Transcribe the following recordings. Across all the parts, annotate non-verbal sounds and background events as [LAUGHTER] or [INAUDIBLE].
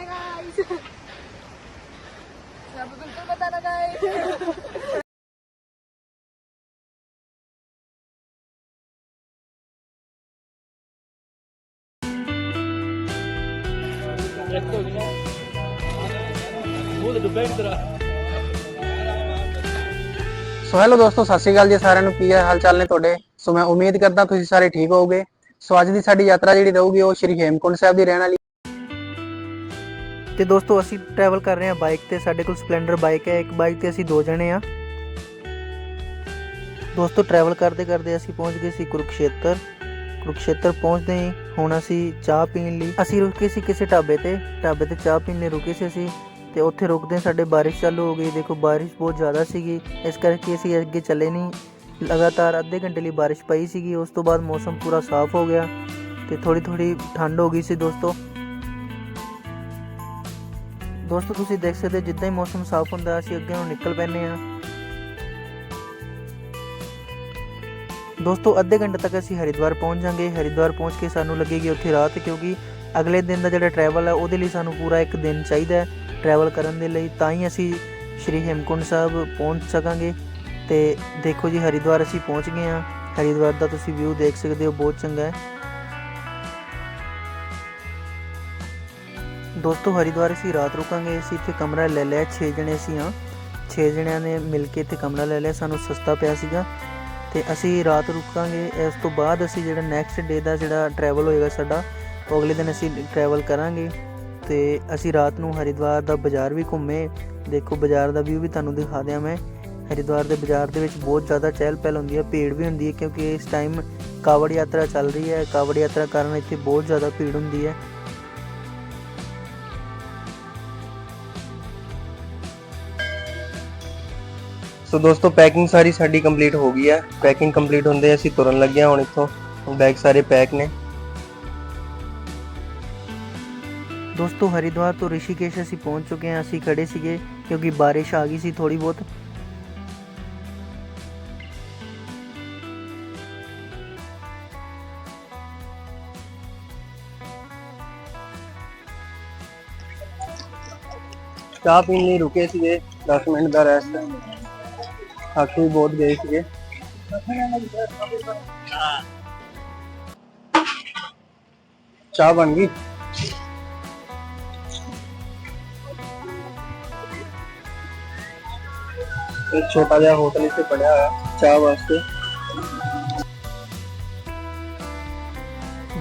Hi guys! [LAUGHS] Nabutol ba tayo guys? Ito, gina. Mula dubai ਤੇਰਾ so hello ਦੋਸਤੋ ਸਤਿ ਸ਼੍ਰੀ ਅਕਾਲ ਜੀ ਸਾਰਿਆਂ ਨੂੰ ਕੀ ਹਾਲ ਚਾਲ ਨੇ ਤੁਹਾਡੇ ਸੋ ਮੈਂ ਉਮੀਦ ਕਰਦਾ ਤੁਸੀਂ ਸਾਰੇ ਠੀਕ ਹੋਵੋਗੇ ਸੋ ਅੱਜ ਦੀ ਸਾਡੀ ਯਾਤਰਾ ਜਿਹੜੀ ਰਹੂਗੀ ਉਹ ਸ਼੍ਰੀ ਹੇਮਕੁੰਟ ਸਾਹਿਬ ਦੀ ਰਹਿਣ ਵਾਲੀ ਤੇ ਦੋਸਤੋ, ਅਸੀਂ ਟਰੈਵਲ ਕਰ ਰਹੇ ਹਾਂ ਬਾਈਕ ਤੇ। ਸਾਡੇ ਕੋਲ ਸਪਲੈਂਡਰ ਬਾਈਕ ਹੈ, ਇੱਕ ਬਾਈਕ ਤੇ ਅਸੀਂ ਦੋ ਜਣੇ ਆ ਦੋਸਤੋ ਟਰੈਵਲ ਕਰਦੇ ਕਰਦੇ ਅਸੀਂ ਪਹੁੰਚ ਗਏ ਸੀ ਕੁਰੂਕਸ਼ੇਤਰ। ਕੁਰਕਸ਼ੇਤਰ ਪਹੁੰਚਦੇ ਹੀ ਹੁਣ ਅਸੀਂ ਚਾਹ ਪੀਣ ਲਈ। ਅਸੀਂ ਰੁਕੇ ਸੀ ਕਿਸੇ ਢਾਬੇ ਤੇ। ਢਾਬੇ ਤੇ ਚਾਹ ਪੀਣ ਲਈ ਰੁਕੇ ਸੀ ਅਸੀਂ ਤੇ ਉੱਥੇ ਰੁਕਦੇ ਸਾਡੇ ਬਾਰਿਸ਼ ਚਾਲੂ ਹੋ ਗਈ। ਦੇਖੋ, ਬਾਰਿਸ਼ ਬਹੁਤ ਜ਼ਿਆਦਾ ਸੀਗੀ। ਇਸ ਕਰਕੇ ਅਸੀਂ ਅੱਗੇ ਚੱਲੇ ਨਹੀਂ। ਲਗਾਤਾਰ ਅੱਧੇ ਘੰਟੇ ਲਈ ਬਾਰਿਸ਼ ਪਈ ਸੀਗੀ। ਉਸ ਤੋਂ ਬਾਅਦ ਮੌਸਮ ਪੂਰਾ ਸਾਫ਼ ਹੋ ਗਿਆ ਤੇ ਥੋੜੀ ਥੋੜੀ ਠੰਡ ਹੋ ਗਈ ਸੀ ਦੋਸਤੋ। ਦੋਸਤੋ, ਤੁਸੀਂ ਦੇਖ ਸਕਦੇ ਹੋ ਜਿੱਦਾਂ ਹੀ ਮੌਸਮ ਸਾਫ਼ ਹੁੰਦਾ, ਅਸੀਂ ਅੱਗੇ ਨੂੰ ਨਿਕਲ ਪੈਂਦੇ ਆ ਦੋਸਤੋ, ਅੱਧੇ ਘੰਟੇ ਤੱਕ ਅਸੀਂ ਹਰਿਦੁਆਰ ਪਹੁੰਚ ਜਾਾਂਗੇ ਹਰਿਦੁਆਰ ਪਹੁੰਚ ਕੇ ਸਾਨੂੰ ਲੱਗੇਗੀ ਉੱਥੇ ਰਾਤ, ਕਿਉਂਕਿ ਅਗਲੇ ਦਿਨ ਦਾ ਜਿਹੜਾ ਟਰੈਵਲ ਹੈ ਉਹਦੇ ਲਈ ਸਾਨੂੰ ਪੂਰਾ ਇੱਕ ਦਿਨ ਚਾਹੀਦਾ ਟਰੈਵਲ ਕਰਨ ਦੇ ਲਈ। ਤਾਂ ਹੀ ਅਸੀਂ ਸ਼੍ਰੀ ਹੇਮਕੁੰਟ ਸਾਹਿਬ ਪਹੁੰਚ ਸਕਾਂਗੇ। ਤੇ ਦੇਖੋ ਜੀ, ਹਰਿਦੁਆਰ ਅਸੀਂ ਪਹੁੰਚ ਗਏ ਹਾਂ। ਹਰਿਦੁਆਰ ਦਾ ਤੁਸੀਂ ਵਿਊ ਦੇਖ ਸਕਦੇ ਹੋ, ਬਹੁਤ ਚੰਗਾ ਹੈ। ਦੋਸਤੋ, ਹਰਿਦੁਆਰ ਅਸੀਂ ਰਾਤ ਰੁਕਾਂਗੇ। ਅਸੀਂ ਇੱਥੇ ਕਮਰਾ ਲੈ ਲਿਆ 6 ਜਣੇ ਅਸੀਂ ਹਾਂ। 6 ਜਣਿਆਂ ਨੇ ਮਿਲ ਕੇ ਇੱਥੇ ਕਮਰਾ ਲੈ ਲਿਆ, ਸਾਨੂੰ ਸਸਤਾ ਪਿਆ ਸੀਗਾ। ਤੇ ਅਸੀਂ ਰਾਤ ਰੁਕਾਂਗੇ, ਇਸ ਤੋਂ ਬਾਅਦ ਅਸੀਂ ਜਿਹੜਾ ਨੈਕਸਟ ਡੇ ਦਾ ਜਿਹੜਾ ਟਰੈਵਲ ਹੋਏਗਾ ਸਾਡਾ, ਉਹ ਅਗਲੇ ਦਿਨ ਅਸੀਂ ਟਰੈਵਲ ਕਰਾਂਗੇ। ਤੇ ਅਸੀਂ ਰਾਤ ਨੂੰ ਹਰਿਦੁਆਰ ਦਾ ਬਾਜ਼ਾਰ ਵੀ ਘੁੰਮੇ। ਦੇਖੋ, ਬਾਜ਼ਾਰ ਦਾ ਵਿਊ ਵੀ ਤੁਹਾਨੂੰ ਦਿਖਾ ਦਿਆਂ ਮੈਂ। ਹਰਿਦੁਆਰ ਦੇ ਬਾਜ਼ਾਰ ਦੇ ਵਿੱਚ ਬਹੁਤ ਜ਼ਿਆਦਾ ਚਹਿਲ ਪਹਿਲ ਹੁੰਦੀ ਹੈ, ਭੀੜ ਵੀ ਹੁੰਦੀ ਹੈ, ਕਿਉਂਕਿ ਇਸ ਟਾਈਮ ਕਾਵੜ ਯਾਤਰਾ ਚੱਲ ਰਹੀ ਹੈ। ਕਾਵੜ ਯਾਤਰਾ ਕਾਰਨ ਇੱਥੇ ਬਹੁਤ ਜ਼ਿਆਦਾ ਭੀੜ ਹੁੰਦੀ ਹੈ। ਸੋ ਦੋਸਤੋ ਪੈਕਿੰਗ ਸਾਰੀ ਸਾਡੀ ਕੰਪਲੀਟ ਹੋ ਗਈ ਹੈ ਪੈਕਿੰਗ ਕੰਪਲੀਟ ਹੁੰਦੇ ਅਸੀਂ ਤੁਰਨ ਲੱਗੇ ਹਾਂ ਹੁਣ ਇੱਥੋਂ। ਬੈਗ ਸਾਰੇ ਪੈਕ ਨੇ। ਦੋਸਤੋ, ਹਰਿਦੁਆਰ ਤੋਂ ਰਿਸ਼ੀਕੇਸ਼ ਅਸੀਂ ਪਹੁੰਚ ਚੁੱਕੇ ਹਾਂ। ਅਸੀਂ ਖੜੇ ਸੀਗੇ ਕਿਉਂਕਿ ਬਾਰਿਸ਼ ਆ ਗਈ ਸੀ ਥੋੜੀ ਬਹੁਤ। ਚਾਹ ਪੀਣ ਲਈ ਰੁਕੇ ਸੀਗੇ। 10 ਮਿੰਟ ਦਾ ਰੈਸਟ ਥੱਕ ਵੀ ਬਹੁਤ ਗਏ ਸੀਗੇ ਚਾਹ ਬਣ ਗਈ ਇੱਕ ਛੋਟਾ ਜਿਹਾ ਹੋਟਲ ਇੱਥੇ ਬਣਿਆ ਹੋਇਆ ਚਾਹ ਵਾਸਤੇ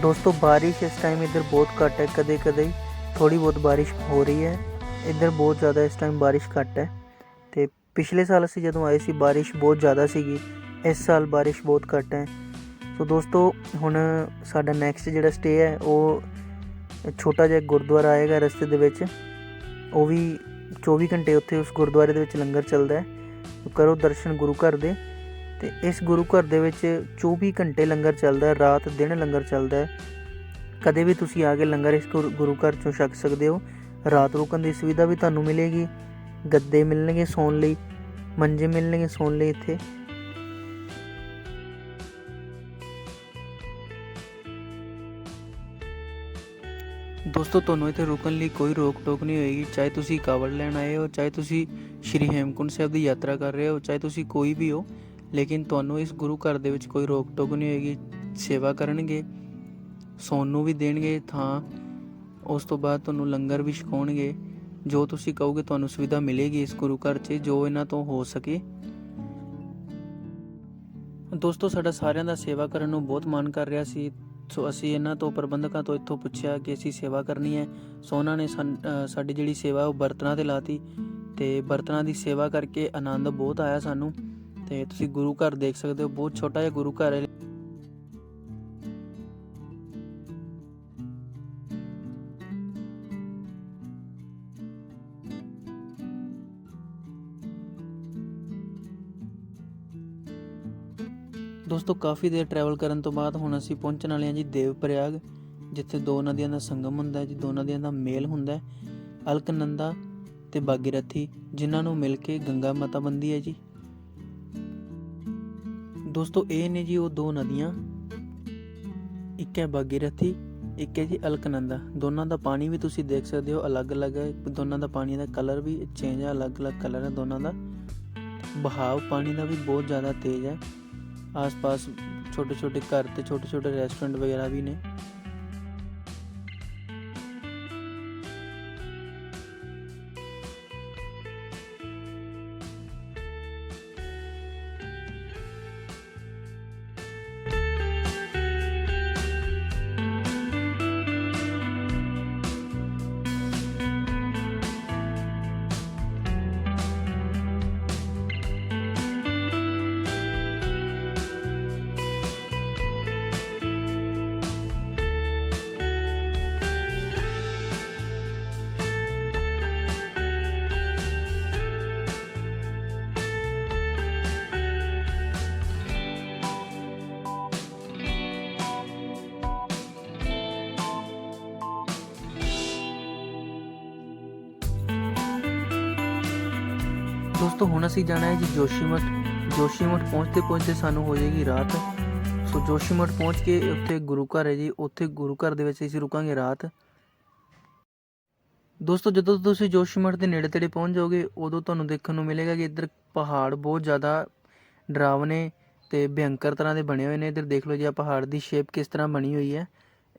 ਦੋਸਤੋ ਬਾਰਿਸ਼ ਇਸ ਟਾਈਮ ਇੱਧਰ ਬਹੁਤ ਘੱਟ ਹੈ ਕਦੇ ਕਦੇ ਥੋੜੀ ਬਹੁਤ ਬਾਰਿਸ਼ ਹੋ ਰਹੀ ਹੈ ਇੱਧਰ ਬਹੁਤ ਜ਼ਿਆਦਾ ਇਸ ਟਾਈਮ ਬਾਰਿਸ਼ ਘੱਟ ਹੈ ਤੇ ਪਿਛਲੇ ਸਾਲ ਅਸੀਂ ਜਦੋਂ ਆਏ ਸੀ, ਬਾਰਿਸ਼ ਬਹੁਤ ਜ਼ਿਆਦਾ ਸੀਗੀ। ਇਸ ਸਾਲ ਬਾਰਿਸ਼ ਬਹੁਤ ਘੱਟ ਹੈ। ਸੋ ਦੋਸਤੋ, ਹੁਣ ਸਾਡਾ ਨੈਕਸਟ ਜਿਹੜਾ ਸਟੇ ਹੈ, ਉਹ ਛੋਟਾ ਜਿਹਾ ਗੁਰਦੁਆਰਾ ਆਏਗਾ ਰਸਤੇ ਦੇ ਵਿੱਚ। ਉਹ ਵੀ 24 ਘੰਟੇ ਉੱਥੇ ਉਸ ਗੁਰਦੁਆਰੇ ਦੇ ਵਿੱਚ ਲੰਗਰ ਚੱਲਦਾ ਹੈ। ਕਰੋ ਦਰਸ਼ਨ ਗੁਰੂ ਘਰ ਦੇ। ਤੇ ਇਸ ਗੁਰੂ ਘਰ ਦੇ ਵਿੱਚ 24 ਘੰਟੇ ਲੰਗਰ ਚੱਲਦਾ ਹੈ, ਰਾਤ ਦਿਨ ਲੰਗਰ ਚੱਲਦਾ ਹੈ। ਕਦੇ ਵੀ ਤੁਸੀਂ ਆ ਕੇ ਲੰਗਰ ਇਸ ਗੁਰੂ ਗੁਰੂ ਘਰ ਚੋਂ ਛਕ ਸਕਦੇ ਹੋ। ਰਾਤ ਰੁਕਣ ਦੀ ਸੁਵਿਧਾ ਵੀ ਤੁਹਾਨੂੰ ਮਿਲੇਗੀ। ਗੱਦੇ ਮਿਲਣਗੇ ਸੌਣ ਲਈ। ਮੰਜੇ ਮਿਲਣਗੇ ਸੌਣ ਲਈ ਇੱਥੇ। ਦੋਸਤੋ, ਤੁਹਾਨੂੰ ਇੱਥੇ ਰੁਕਣ ਲਈ ਕੋਈ ਰੋਕ ਟੋਕ ਨਹੀਂ ਹੋਏਗੀ। ਚਾਹੇ ਤੁਸੀਂ ਕਾਵੜ ਲੈਣ ਆਏ ਹੋ, ਚਾਹੇ ਤੁਸੀਂ ਸ਼੍ਰੀ ਹੇਮਕੁੰਟ ਸਾਹਿਬ ਦੀ ਯਾਤਰਾ ਕਰ ਰਹੇ ਹੋ, ਚਾਹੇ ਤੁਸੀਂ ਕੋਈ ਵੀ ਹੋ, ਲੇਕਿਨ ਤੁਹਾਨੂੰ ਇਸ ਗੁਰੂ ਘਰ ਦੇ ਵਿੱਚ ਕੋਈ ਰੋਕ ਟੋਕ ਨਹੀਂ ਹੋਏਗੀ। ਸੇਵਾ ਕਰਨਗੇ, ਸੌਣ ਨੂੰ ਵੀ ਦੇਣਗੇ, ਥਾਂ, ਉਸ ਤੋਂ ਬਾਅਦ ਤੁਹਾਨੂੰ ਲੰਗਰ ਵੀ ਛਕਾਉਣਗੇ। ਜੋ ਤੁਸੀਂ ਕਹੋਗੇ ਤੁਹਾਨੂੰ ਸੁਵਿਧਾ ਮਿਲੇਗੀ ਇਸ ਗੁਰੂ ਘਰ 'ਚ, ਜੋ ਇਹਨਾਂ ਤੋਂ ਹੋ ਸਕੇ। ਦੋਸਤੋ, ਸਾਡਾ ਸਾਰਿਆਂ ਦਾ ਸੇਵਾ ਕਰਨ ਨੂੰ ਬਹੁਤ ਮਨ ਕਰ ਰਿਹਾ ਸੀ। ਸੋ ਅਸੀਂ ਇਹਨਾਂ ਤੋਂ, ਪ੍ਰਬੰਧਕਾਂ ਤੋਂ ਇੱਥੋਂ ਪੁੱਛਿਆ ਕਿ ਅਸੀਂ ਸੇਵਾ ਕਰਨੀ ਹੈ। ਸੋ ਉਹਨਾਂ ਨੇ ਸਾਨ- ਸਾਡੀ ਜਿਹੜੀ ਸੇਵਾ, ਉਹ ਬਰਤਨਾਂ ਤੇ ਲਾਤੀ ਤੇ ਬਰਤਨਾਂ ਦੀ ਸੇਵਾ ਕਰਕੇ ਆਨੰਦ ਬਹੁਤ ਆਇਆ ਸਾਨੂੰ। ਤੇ ਤੁਸੀਂ ਗੁਰੂ ਘਰ ਦੇਖ ਸਕਦੇ ਹੋ, ਬਹੁਤ ਛੋਟਾ ਜਿਹਾ ਗੁਰੂ ਘਰ ਹੈ। ਦੋਸਤੋ ਕਾਫੀ ਦੇਰ ਟਰੈਵਲ ਕਰਨ ਤੋਂ ਬਾਅਦ ਹੁਣ ਅਸੀਂ ਪਹੁੰਚਣ ਵਾਲੇ ਹਾਂ ਜੀ ਦੇਵ ਪ੍ਰਯਾਗ ਜਿੱਥੇ ਦੋ ਨਦੀਆਂ ਦਾ ਸੰਗਮ ਹੁੰਦਾ ਹੈ ਜੀ, ਦੋ ਨਦੀਆਂ ਦਾ ਮੇਲ ਹੁੰਦਾ ਹੈ, ਅਲਕਨੰਦਾ ਤੇ ਬਾਗੀਰਥੀ, ਜਿਨ੍ਹਾਂ ਨੂੰ ਮਿਲ ਕੇ ਗੰਗਾ ਮਾਤਾ ਬੰਦੀ ਹੈ ਜੀ। ਦੋਸਤੋ, ਇਹ ਨੇ ਜੀ ਉਹ ਦੋ ਨਦੀਆਂ, ਇੱਕ ਹੈ ਬਾਗੀਰਥੀ, ਇੱਕ ਹੈ ਜੀ ਅਲਕਨੰਦਾ। ਦੋਨਾਂ ਦਾ ਪਾਣੀ ਵੀ ਤੁਸੀਂ ਦੇਖ ਸਕਦੇ ਹੋ, ਅਲੱਗ-ਅਲੱਗ ਹੈ, ਦੋਨਾਂ ਦਾ ਪਾਣੀ ਦਾ ਕਲਰ ਵੀ ਚੇਂਜ ਹੈ, ਅਲੱਗ-ਅਲੱਗ ਕਲਰ ਹੈ ਦੋਨਾਂ ਦਾ। ਬਹਾਵ ਪਾਣੀ ਦਾ ਵੀ ਬਹੁਤ ਜ਼ਿਆਦਾ ਤੇਜ਼ ਹੈ। ਆਸ-ਪਾਸ ਛੋਟੇ-ਛੋਟੇ ਘਰ ਤੇ ਛੋਟੇ-ਛੋਟੇ ਰੈਸਟੋਰੈਂਟ ਵਗੈਰਾ ਵੀ ਨੇ। ਦੋਸਤੋ, ਹੁਣ ਅਸੀਂ ਜਾਣਾ ਹੈ ਜੀ ਜੋਸ਼ੀਮਠ। ਜੋਸ਼ੀਮਠ ਪਹੁੰਚਦੇ ਪਹੁੰਚਦੇ ਸਾਨੂੰ ਹੋ ਜਾਏਗੀ ਰਾਤ। ਸੋ ਜੋਸ਼ੀਮਠ ਪਹੁੰਚ ਕੇ ਉੱਥੇ ਗੁਰੂ ਘਰ ਹੈ ਜੀ। ਉੱਥੇ ਗੁਰੂ ਘਰ ਦੇ ਵਿੱਚ ਅਸੀਂ ਰੁਕਾਂਗੇ ਰਾਤ। ਦੋਸਤੋ, ਜਦੋਂ ਤੁਸੀਂ ਜੋਸ਼ੀਮਠ ਦੇ ਨੇੜੇ ਤੇੜੇ ਪਹੁੰਚ ਜਾਓਗੇ, ਉਦੋਂ ਤੁਹਾਨੂੰ ਦੇਖਣ ਨੂੰ ਮਿਲੇਗਾ ਕਿ ਇੱਧਰ ਪਹਾੜ ਬਹੁਤ ਜ਼ਿਆਦਾ ਡਰਾਵਨੇ ਤੇ ਭਿਅੰਕਰ ਤਰ੍ਹਾਂ ਦੇ ਬਣੇ ਹੋਏ ਨੇ। ਇੱਧਰ ਦੇਖ ਲਓ ਜੀ ਆ ਪਹਾੜ ਦੀ ਸ਼ੇਪ ਕਿਸ ਤਰ੍ਹਾਂ ਬਣੀ ਹੋਈ ਹੈ।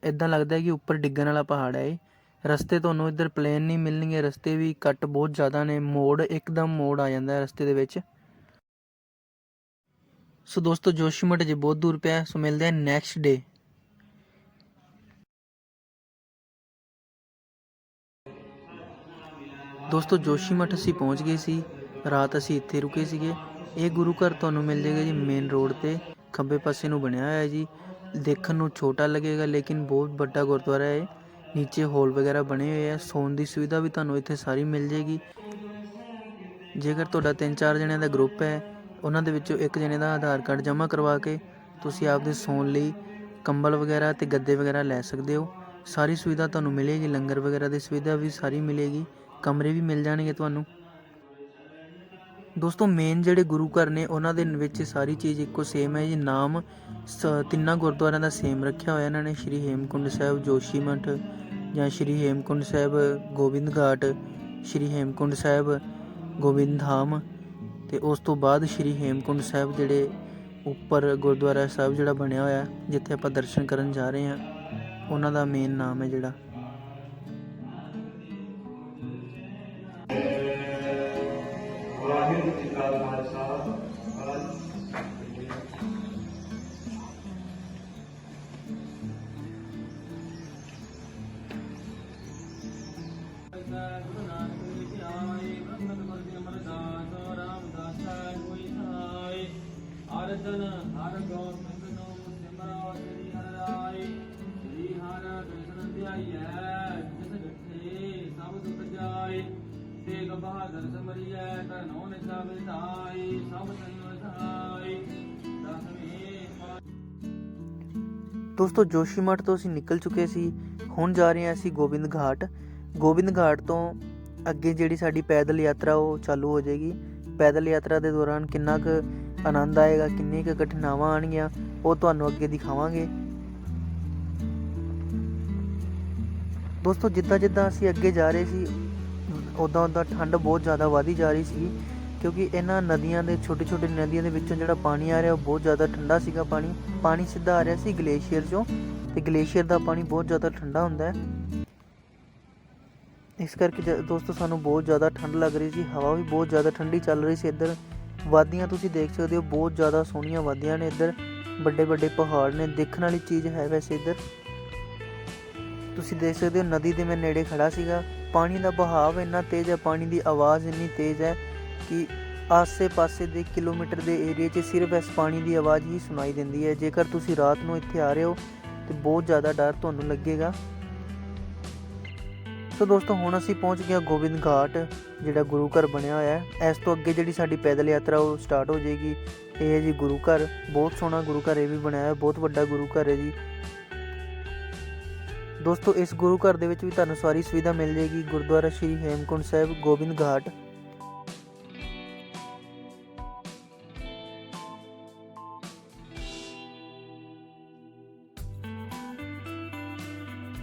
ਇਦਾਂ ਲੱਗਦਾ ਹੈ ਕਿ ਉੱਪਰ ਡਿੱਗਣ ਵਾਲਾ ਪਹਾੜ ਹੈ ਇਹ। ਰਸਤੇ ਤੁਹਾਨੂੰ ਇੱਧਰ ਪਲੇਨ ਨਹੀਂ ਮਿਲਣਗੇ, ਰਸਤੇ ਵੀ ਕੱਟ ਬਹੁਤ ਜ਼ਿਆਦਾ ਨੇ, ਮੋੜ, ਇੱਕਦਮ ਮੋੜ ਆ ਜਾਂਦਾ ਹੈ ਰਸਤੇ ਦੇ ਵਿੱਚ। ਸੋ ਦੋਸਤੋ, ਜੋਸ਼ੀਮਠ ਜੇ ਬਹੁਤ ਦੂਰ ਪਿਆ, ਸੋ ਮਿਲਦੇ ਹਾਂ ਨੈਕਸਟ ਡੇ ਦੋਸਤੋ, ਜੋਸ਼ੀਮਠ ਅਸੀਂ ਪਹੁੰਚ ਗਏ ਸੀ, ਰਾਤ ਅਸੀਂ ਇੱਥੇ ਰੁਕੇ ਸੀਗੇ। ਇਹ ਗੁਰੂ ਘਰ ਤੁਹਾਨੂੰ ਮਿਲ ਜਾਏਗਾ ਜੀ ਮੇਨ ਰੋਡ ਤੇ। ਖੱਬੇ ਪਾਸੇ ਨੂੰ ਬਣਿਆ ਹੋਇਆ ਹੈ ਜੀ। ਦੇਖਣ ਨੂੰ ਛੋਟਾ ਲੱਗੇਗਾ, ਲੇਕਿਨ ਬਹੁਤ ਵੱਡਾ ਗੁਰਦੁਆਰਾ ਹੈ ਇਹ। ਨੀਚੇ ਹੋਲ ਵਗੈਰਾ ਬਣੇ ਹੋਏ ਆ। ਸੌਣ ਦੀ ਸੁਵਿਧਾ ਵੀ ਤੁਹਾਨੂੰ ਇੱਥੇ ਸਾਰੀ ਮਿਲ ਜੇਗੀ ਜੇਕਰ ਤੁਹਾਡਾ ਤਿੰਨ ਚਾਰ ਜਣਿਆਂ ਦਾ ਗਰੁੱਪ ਹੈ, ਉਹਨਾਂ ਦੇ ਵਿੱਚੋਂ ਇੱਕ ਜਣੇ ਦਾ ਆਧਾਰ ਕਾਰਡ ਜਮ੍ਹਾਂ ਕਰਵਾ ਕੇ ਤੁਸੀਂ ਆਪਦੇ ਸੌਣ ਲਈ ਕੰਬਲ ਵਗੈਰਾ ਤੇ ਗੱਦੇ ਵਗੈਰਾ ਲੈ ਸਕਦੇ ਹੋ। ਸਾਰੀ ਸੁਵਿਧਾ ਤੁਹਾਨੂੰ ਮਿਲੇਗੀ, ਲੰਗਰ ਵਗੈਰਾ ਦੀ ਸੁਵਿਧਾ ਵੀ ਸਾਰੀ ਮਿਲੇਗੀ। ਕਮਰੇ ਵੀ ਮਿਲ ਜਾਣਗੇ ਤੁਹਾਨੂੰ। ਦੋਸਤੋ ਮੇਨ ਜਿਹੜੇ ਗੁਰੂ ਘਰ ਨੇ, ਉਹਨਾਂ ਦੇ ਵਿੱਚ ਸਾਰੀ ਚੀਜ਼ ਇੱਕੋ ਸੇਮ ਹੈ ਜੀ। ਨਾਮ ਸ- ਤਿੰਨਾਂ ਗੁਰਦੁਆਰਿਆਂ ਦਾ ਸੇਮ ਰੱਖਿਆ ਹੋਇਆ ਇਹਨਾਂ ਨੇ, ਸ਼੍ਰੀ ਹੇਮਕੁੰਡ ਸਾਹਿਬ, ਜੋਸ਼ੀ ਜੋਸ਼ੀਮਠ ਜਾਂ ਸ਼੍ਰੀ ਹੇਮਕੁੰਡ ਸਾਹਿਬ, ਗੋਬਿੰਦ ਘਾਟ, ਸ਼੍ਰੀ ਹੇਮਕੁੰਡ ਸਾਹਿਬ, ਗੋਬਿੰਦ ਧਾਮ ਤੇ ਉਸ ਤੋਂ ਬਾਅਦ ਸ਼੍ਰੀ ਹੇਮਕੁੰਡ ਸਾਹਿਬ ਜਿਹੜੇ ਉੱਪਰ ਗੁਰਦੁਆਰਾ ਸਾਹਿਬ ਜਿਹੜਾ ਬਣਿਆ ਹੋਇਆ, ਜਿੱਥੇ ਆਪਾਂ ਦਰਸ਼ਨ ਕਰਨ ਜਾ ਰਹੇ ਹਾਂ, ਉਹਨਾਂ ਦਾ ਮੇਨ ਨਾਮ ਹੈ ਜਿਹੜਾ। ਵਾਹਿਗੁਰੂ ਜੀ ਕਾ ਦੋਸਤੋ ਜੋਸ਼ੀ ਮਠ ਤੋਂ ਅਸੀਂ ਨਿਕਲ ਚੁੱਕੇ ਸੀ। ਹੁਣ ਜਾ ਰਹੇ ਹਾਂ ਅਸੀਂ ਗੋਬਿੰਦ ਘਾਟ। ਗੋਬਿੰਦ ਘਾਟ ਤੋਂ ਅੱਗੇ ਜਿਹੜੀ ਸਾਡੀ ਪੈਦਲ ਯਾਤਰਾ, ਉਹ ਚਾਲੂ ਹੋ ਜਾਏਗੀ। ਪੈਦਲ ਯਾਤਰਾ ਦੇ ਦੌਰਾਨ ਕਿੰਨਾ ਕੁ ਆਨੰਦ ਆਏਗਾ, ਕਿੰਨੀ ਕੁ ਕਠਿਨਾਵਾਂ ਆਣਗੀਆਂ ਉਹ ਤੁਹਾਨੂੰ ਅੱਗੇ ਦਿਖਾਵਾਂਗੇ। ਦੋਸਤੋ ਜਿੱਦਾਂ ਜਿੱਦਾਂ ਅਸੀਂ ਅੱਗੇ ਜਾ ਰਹੇ ਸੀ ਉਦਾਂ ਉਦਾਂ ਠੰਡ ਬਹੁਤ ਜ਼ਿਆਦਾ ਵਧੀ ਜਾ ਰਹੀ ਸੀ। ਕਿਉਂਕਿ ਇਹਨਾਂ ਨਦੀਆਂ ਦੇ ਛੋਟੇ ਛੋਟੇ ਨਦੀਆਂ ਦੇ ਵਿੱਚੋਂ ਜਿਹੜਾ ਪਾਣੀ ਆ ਰਿਹਾ ਉਹ ਬਹੁਤ ਜ਼ਿਆਦਾ ਠੰਡਾ ਸੀਗਾ ਪਾਣੀ। ਪਾਣੀ ਸਿੱਧਾ ਆ ਰਿਹਾ ਸੀ ਗਲੇਸ਼ੀਅਰ ਚੋਂ ਤੇ ਗਲੇਸ਼ੀਅਰ ਦਾ ਪਾਣੀ ਬਹੁਤ ਜ਼ਿਆਦਾ ਠੰਡਾ ਹੁੰਦਾ ਹੈ। ਇਸ ਕਰਕੇ ਜ- ਦੋਸਤੋ ਸਾਨੂੰ ਬਹੁਤ ਜ਼ਿਆਦਾ ਠੰਡ ਲੱਗ ਰਹੀ ਸੀ, ਹਵਾ ਵੀ ਬਹੁਤ ਜ਼ਿਆਦਾ ਠੰਡੀ ਚੱਲ ਰਹੀ ਸੀ ਇੱਧਰ। ਵਾਦੀਆਂ ਤੁਸੀਂ ਦੇਖ ਸਕਦੇ ਹੋ, ਬਹੁਤ ਜ਼ਿਆਦਾ ਸੋਹਣੀਆਂ ਵਾਦੀਆਂ ਨੇ ਇੱਧਰ। ਵੱਡੇ ਵੱਡੇ ਪਹਾੜ ਨੇ, ਦੇਖਣ ਵਾਲੀ ਚੀਜ਼ ਹੈ ਵੈਸੇ ਇੱਧਰ। ਤੁਸੀਂ ਦੇਖ ਸਕਦੇ ਹੋ ਨਦੀ ਦੇ ਮੈਂ ਨੇੜੇ ਖੜਾ ਸੀਗਾ। ਪਾਣੀ ਦਾ ਬਹਾਵ ਇੰਨਾ ਤੇਜ਼ ਹੈ, ਪਾਣੀ ਦੀ ਆਵਾਜ਼ ਇੰਨੀ ਤੇਜ਼ ਹੈ। ਕਿ ਆਸੇ-ਪਾਸੇ ਦੇ ਕਿਲੋਮੀਟਰ ਦੇ ਏਰੀਆ 'ਚ ਸਿਰਫ ਇਸ ਪਾਣੀ ਦੀ ਆਵਾਜ਼ ਹੀ ਸੁਣਾਈ ਦਿੰਦੀ ਹੈ। ਜੇਕਰ ਤੁਸੀਂ ਰਾਤ ਨੂੰ ਇੱਥੇ ਆ ਰਹੇ ਹੋ, ਤੇ ਬਹੁਤ ਜ਼ਿਆਦਾ ਡਰ ਤੁਹਾਨੂੰ ਲੱਗੇਗਾ। ਸੋ ਦੋਸਤੋ, ਹੁਣ ਅਸੀਂ ਪਹੁੰਚ ਗਏ ਹਾਂ ਗੋਬਿੰਦ ਘਾਟ, ਜਿਹੜਾ ਗੁਰੂ ਘਰ ਬਣਿਆ ਹੋਇਆ ਹੈ। ਇਸ ਤੋਂ ਅੱਗੇ ਜਿਹੜੀ ਸਾਡੀ ਪੈਦਲ ਯਾਤਰਾ, ਉਹ ਸਟਾਰਟ ਹੋ ਜਾਏਗੀ। ਇਹ ਹੈ ਜੀ ਗੁਰੂ ਘਰ। ਬਹੁਤ ਸੋਹਣਾ ਗੁਰੂ ਘਰ ਇਹ ਵੀ ਬਣਾਇਆ ਹੈ ਬਹੁਤ ਵੱਡਾ ਗੁਰੂ ਘਰ ਹੈ ਜੀ। ਦੋਸਤੋ, ਇਸ ਗੁਰੂ ਘਰ ਦੇ ਵਿੱਚ ਵੀ ਤੁਹਾਨੂੰ ਸਾਰੀ ਸੁਵਿਧਾ ਮਿਲ ਜਾਏਗੀ। ਗੁਰਦੁਆਰਾ ਸ਼੍ਰੀ ਹੇਮਕੁੰਟ ਸਾਹਿਬ, ਗੋਬਿੰਦ ਘਾਟ।